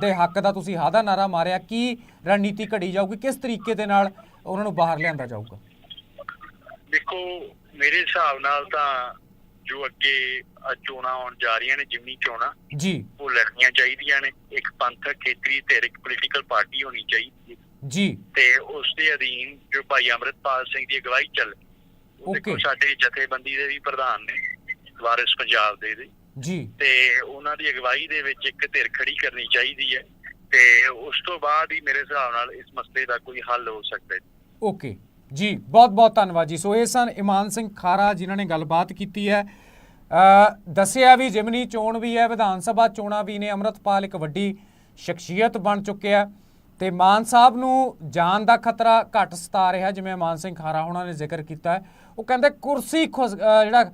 ਦੇ ਹੱਕ ਦਾ ਤੁਸੀਂ ਹਾਦਾ ਨਾਰਾ ਮਾਰਿਆ ਕੀ ਰਣਨੀਤੀ ਘੜੀ ਜਾਊਗੀ? ਕਿਸ ਤਰੀਕੇ ਦੇ ਨਾਲ ਉਹਨਾਂ ਨੂੰ ਬਾਹਰ ਲਿਆਂਦਾ ਜਾਊਗਾ? ਦੇਖੋ ਮੇਰੇ ਹਿਸਾਬ ਨਾਲ ਤਾਂ ਜੋ ਅੱਗੇ ਚੋਣਾਂ ਆਉਣ ਜਾ ਰਹੀਆਂ ਨੇ ਜਿਮਨੀ ਚੋਣਾਂ ਜੀ। ਉਹ ਲੜਨੀਆਂ ਚਾਹੀਦੀਆਂ ਨੇ। ਇੱਕ ਪੰਥਕ ਖੇਤਰੀ ਤੇ ਇੱਕ ਪੋਲੀਟੀਕਲ ਪਾਰਟੀ ਹੋਣੀ ਚਾਹੀਦੀ ਹੈ। ਜੀ। ਤੇ ਉਸ ਦੇ ਅਧੀਨ ਜੋ ਭਾਈ ਅਮਰਿਤਪਾਲ ਸਿੰਘ ਦੀ ਅਗਵਾਈ ਚੱਲ ਉਹ ਦੇਖੋ. ਸਾਡੇ ਜਥੇਬੰਦੀ ਦੇ ਵੀ ਪ੍ਰਧਾਨ ਨੇ ਵਾਰਿਸ ਪੰਜਾਬ ਦੇ ਦੇ ਜੀ। ਤੇ ਉਹਨਾਂ ਦੀ ਅਗਵਾਈ ਦੇ ਵਿੱਚ ਇੱਕ ਧਿਰ ਖੜੀ ਕਰਨੀ ਚਾਹੀਦੀ ਹੈ ਤੇ ਉਸ ਤੋਂ ਬਾਅਦ ਹੀ ਮੇਰੇ ਹਿਸਾਬ ਨਾਲ ਇਸ ਮਸਲੇ ਦਾ ਕੋਈ ਹੱਲ ਹੋ ਸਕਦਾ ਹੈ। ਓਕੇ। ਜੀ ਬਹੁਤ ਬਹੁਤ ਧੰਨਵਾਦ ਜੀ। ਸੋ ਇਹ ਸਨ ਇਮਾਨ ਸਿੰਘ ਖਾਰਾ ਜਿਨ੍ਹਾਂ ਨੇ ਗੱਲਬਾਤ ਕੀਤੀ ਹੈ। ਅ, ਦੱਸਿਆ ਵੀ ਜਿਮਨੀ ਚੋਣ ਵੀ ਹੈ ਵਿਧਾਨ ਸਭਾ ਚੋਣਾਂ ਵੀ ਨੇ ਅੰਮ੍ਰਿਤਪਾਲ ਇੱਕ ਵੱਡੀ ਸ਼ਖਸੀਅਤ ਬਣ ਚੁੱਕਿਆ ਤੇ ਮਾਨ ਸਾਹਿਬ ਨੂੰ ਜਾਨ ਦਾ ਖਤਰਾ ਘੱਟ ਸਤਾ ਰਿਹਾ ਜਿਵੇਂ ਮਾਨ ਸਿੰਘ ਖਾਰਾ ਉਹਨਾਂ ਨੇ ਜ਼ਿਕਰ ਕੀਤਾ ਉਹ ਕਹਿੰਦੇ ਕੁਰਸੀ ਜਿਹੜਾ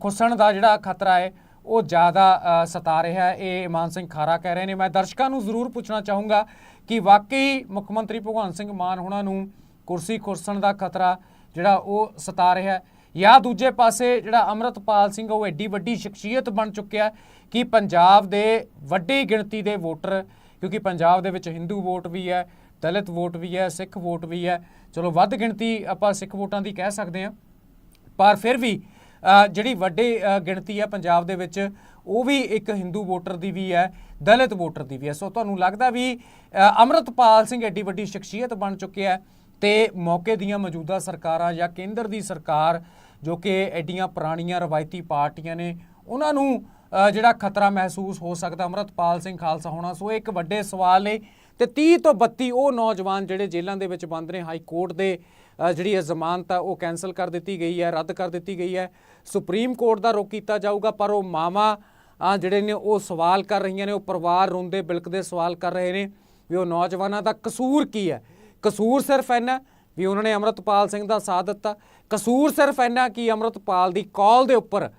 ਖੁੱਸਣ ਦਾ ਜਿਹੜਾ ਖਤਰਾ ਹੈ ਉਹ ਜ਼ਿਆਦਾ ਸਤਾ ਰਿਹਾ ਹੈ। ਇਹ ਇਮਾਨ ਸਿੰਘ ਖਾਰਾ ਕਹਿ ਰਹੇ ਨੇ। ਮੈਂ ਦਰਸ਼ਕਾਂ ਨੂੰ ਜ਼ਰੂਰ ਪੁੱਛਣਾ ਚਾਹੂੰਗਾ ਕਿ ਵਾਕਈ ਮੁੱਖ ਮੰਤਰੀ ਭਗਵੰਤ ਸਿੰਘ ਮਾਨ ਹੁਣਾਂ ਨੂੰ ਕੁਰਸੀ ਖੁਰਸਣ ਦਾ ਖਤਰਾ ਜਿਹੜਾ ਉਹ ਸਤਾ ਰਿਹਾ ਹੈ। ਜਾਂ ਦੂਜੇ ਪਾਸੇ ਜਿਹੜਾ ਅਮਰਤਪਾਲ ਸਿੰਘ, ਉਹ ਐਡੀ ਵੱਡੀ ਸ਼ਖਸੀਅਤ ਬਣ ਚੁੱਕਿਆ ਕਿ ਪੰਜਾਬ ਦੇ ਵੱਡੀ ਗਿਣਤੀ ਦੇ ਵੋਟਰ, ਕਿਉਂਕਿ ਪੰਜਾਬ ਦੇ ਵਿੱਚ ਹਿੰਦੂ ਵੋਟ ਵੀ ਹੈ, ਦਲਿਤ ਵੋਟ ਵੀ ਹੈ, ਸਿੱਖ ਵੋਟ ਵੀ ਹੈ, ਚਲੋ ਵੱਧ ਗਿਣਤੀ ਆਪਾਂ ਸਿੱਖ ਵੋਟਾਂ ਦੀ ਕਹਿ ਸਕਦੇ ਹਾਂ। ਪਰ ਫਿਰ ਵੀ ਜਿਹੜੀ ਵੱਡੀ ਗਿਣਤੀ ਹੈ ਪੰਜਾਬ ਦੇ ਵਿੱਚ ਉਹ ਵੀ ਇੱਕ ਹਿੰਦੂ ਵੋਟਰ ਦੀ ਵੀ ਹੈ ਦਲਿਤ ਵੋਟਰ ਦੀ ਵੀ ਹੈ। ਸੋ ਤੁਹਾਨੂੰ ਲੱਗਦਾ ਵੀ ਅ, ਅਮਰਤਪਾਲ ਸਿੰਘ ਐਡੀ ਵੱਡੀ ਸ਼ਖਸੀਅਤ ਬਣ ਚੁੱਕਿਆ ਹੈ ਤੇ ਮੌਕੇ ਦੀਆਂ ਮੌਜੂਦਾ ਸਰਕਾਰਾਂ ਜਾਂ ਕੇਂਦਰ ਦੀ ਸਰਕਾਰ ਜੋ ਕਿ ਐਡੀਆਂ ਪੁਰਾਣੀਆਂ ਰਵਾਇਤੀ ਪਾਰਟੀਆਂ ਨੇ ਉਹਨਾਂ ਨੂੰ ਜਿਹੜਾ ਖਤਰਾ ਮਹਿਸੂਸ ਹੋ ਸਕਦਾ ਅਮਰਤਪਾਲ ਸਿੰਘ ਖਾਲਸਾ ਹੋਣਾ ਸੋ ਇਹ ਇੱਕ ਵੱਡੇ ਸਵਾਲ ਨੇ ਤੇ 30 ਤੋਂ 32 ਉਹ ਨੌਜਵਾਨ ਜਿਹੜੇ ਜੇਲ੍ਹਾਂ ਦੇ ਵਿੱਚ ਬੰਦ ਨੇ ਹਾਈ ਕੋਰਟ ਦੇ ਜਿਹੜੀ ਇਹ ਜ਼ਮਾਨਤ ਆ ਉਹ ਕੈਨਸਲ ਕਰ ਦਿੱਤੀ ਗਈ ਹੈ ਰੱਦ ਕਰ ਦਿੱਤੀ ਗਈ ਹੈ। ਸੁਪਰੀਮ ਕੋਰਟ ਦਾ ਰੁਖ ਕੀਤਾ ਜਾਊਗਾ ਪਰ ਉਹ ਮਾਵਾ ਆ ਜਿਹੜੇ ਨੇ ਉਹ ਸਵਾਲ ਕਰ ਰਹੀਆਂ ਨੇ ਉਹ ਪਰਿਵਾਰ ਰੋਂਦੇ ਬਿਲਕਦੇ ਸਵਾਲ ਕਰ ਰਹੇ ਨੇ ਵੀ ਉਹ ਨੌਜਵਾਨਾਂ ਦਾ ਕਸੂਰ ਕੀ ਹੈ। ਕਸੂਰ ਸਿਰਫ ਇੰਨਾ ਵੀ ਉਹਨਾਂ ਨੇ ਅਮਰਤਪਾਲ ਸਿੰਘ ਦਾ ਸਾਥ ਦਿੱਤਾ। ਕਸੂਰ ਸਿਰਫ ਇੰਨਾ ਕਿ ਅਮਰਤਪਾਲ ਦੀ ਕਾਲ ਦੇ ਉੱਪਰ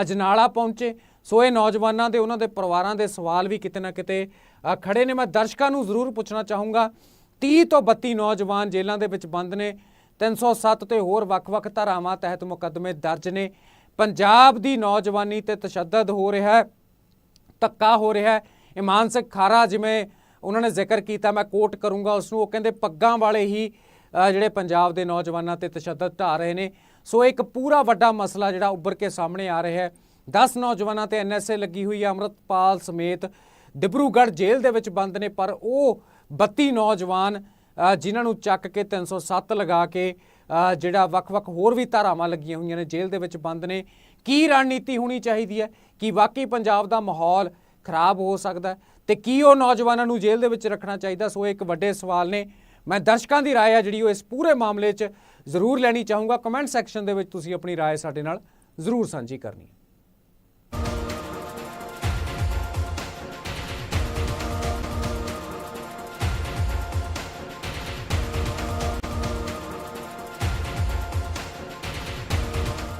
ਅਜਨਾਲਾ ਪਹੁੰਚੇ। ਸੋ ਇਹ ਨੌਜਵਾਨਾਂ ਦੇ ਉਹਨਾਂ ਦੇ ਪਰਿਵਾਰਾਂ ਦੇ ਸਵਾਲ ਵੀ ਕਿਤੇ ਨਾ ਕਿਤੇ ਅ, ਖੜੇ ਨੇ। ਮੈਂ ਦਰਸ਼ਕਾਂ ਨੂੰ ਜ਼ਰੂਰ ਪੁੱਛਣਾ ਚਾਹੂੰਗਾ 30 ਤੋਂ 32 ਨੌਜਵਾਨ ਜੇਲ੍ਹਾਂ ਦੇ ਵਿੱਚ ਬੰਦ ਨੇ। 307 ਤੇ ਹੋਰ ਵੱਖ-ਵੱਖ ਧਾਰਾਵਾਂ ਤਹਿਤ ਮੁਕੱਦਮੇ ਦਰਜ ਨੇ। ਪੰਜਾਬ ਦੀ ਨੌਜਵਾਨੀ ਤੇ ਤਸ਼ੱਦਦ ਹੋ ਰਿਹਾ ਹੈ, ਧੱਕਾ ਹੋ ਰਿਹਾ ਹੈ। ਇਮਾਨ ਸਿੰਘ ਖਾਰਾ ਜਿਵੇਂ ਉਹਨਾਂ ਨੇ ਜ਼ਿਕਰ ਕੀਤਾ, ਮੈਂ ਕੋਟ ਕਰੂੰਗਾ ਉਸ ਨੂੰ ਉਹ ਕਹਿੰਦੇ ਪੱਗਾਂ ਵਾਲੇ ਹੀ ਜਿਹੜੇ ਪੰਜਾਬ ਦੇ ਨੌਜਵਾਨਾਂ ਤੇ ਤਸ਼ੱਦਦ ਢਾ ਰਹੇ ਨੇ। ਸੋ ਇੱਕ ਪੂਰਾ ਵੱਡਾ ਮਸਲਾ ਜਿਹੜਾ ਉੱਭਰ ਕੇ ਸਾਹਮਣੇ ਆ ਰਿਹਾ ਹੈ। 10 ਨੌਜਵਾਨਾਂ ਤੇ ਐਨਐਸਏ ਲੱਗੀ ਹੋਈ ਹੈ, ਅੰਮ੍ਰਿਤਪਾਲ ਸਮੇਤ। ਡਿਬਰੂਗੜ੍ਹ ਜੇਲ੍ਹ ਦੇ ਵਿੱਚ ਬੰਦ ਨੇ, ਪਰ ਉਹ 32 ਨੌਜਵਾਨ ਜਿਨ੍ਹਾਂ ਨੂੰ ਚੱਕ ਕੇ 307 ਲਗਾ ਕੇ ਜਿਹੜਾ ਵੱਖ-ਵੱਖ ਹੋਰ ਵੀ ਧਾਰਾਵਾਂ ਲੱਗੀਆਂ ਹੋਈਆਂ ਨੇ, ਜੇਲ੍ਹ ਦੇ ਵਿੱਚ ਬੰਦ ਨੇ। ਕੀ ਰਣਨੀਤੀ ਹੋਣੀ ਚਾਹੀਦੀ ਹੈ? ਕਿ ਵਾਕਈ ਪੰਜਾਬ ਦਾ ਮਾਹੌਲ ਖਰਾਬ ਹੋ ਸਕਦਾ ਹੈ? ਤੇ ਕੀ ਉਹ ਨੌਜਵਾਨਾਂ ਨੂੰ ਜੇਲ੍ਹ ਦੇ ਵਿੱਚ ਰੱਖਣਾ ਚਾਹੀਦਾ? ਸੋ ਇਹ ਇੱਕ ਵੱਡੇ ਸਵਾਲ ਨੇ। ਮੈਂ ਦਰਸ਼ਕਾਂ ਦੀ ਰਾਏ ਆ, ਜਿਹੜੀ ਉਹ ਇਸ ਪੂਰੇ ਮਾਮਲੇ 'ਚ ਜ਼ਰੂਰ ਲੈਣੀ ਚਾਹੂੰਗਾ। ਕਮੈਂਟ ਸੈਕਸ਼ਨ ਦੇ ਵਿੱਚ ਤੁਸੀਂ ਆਪਣੀ ਰਾਏ ਸਾਡੇ ਨਾਲ ਜ਼ਰੂਰ ਸਾਂਝੀ ਕਰਨੀ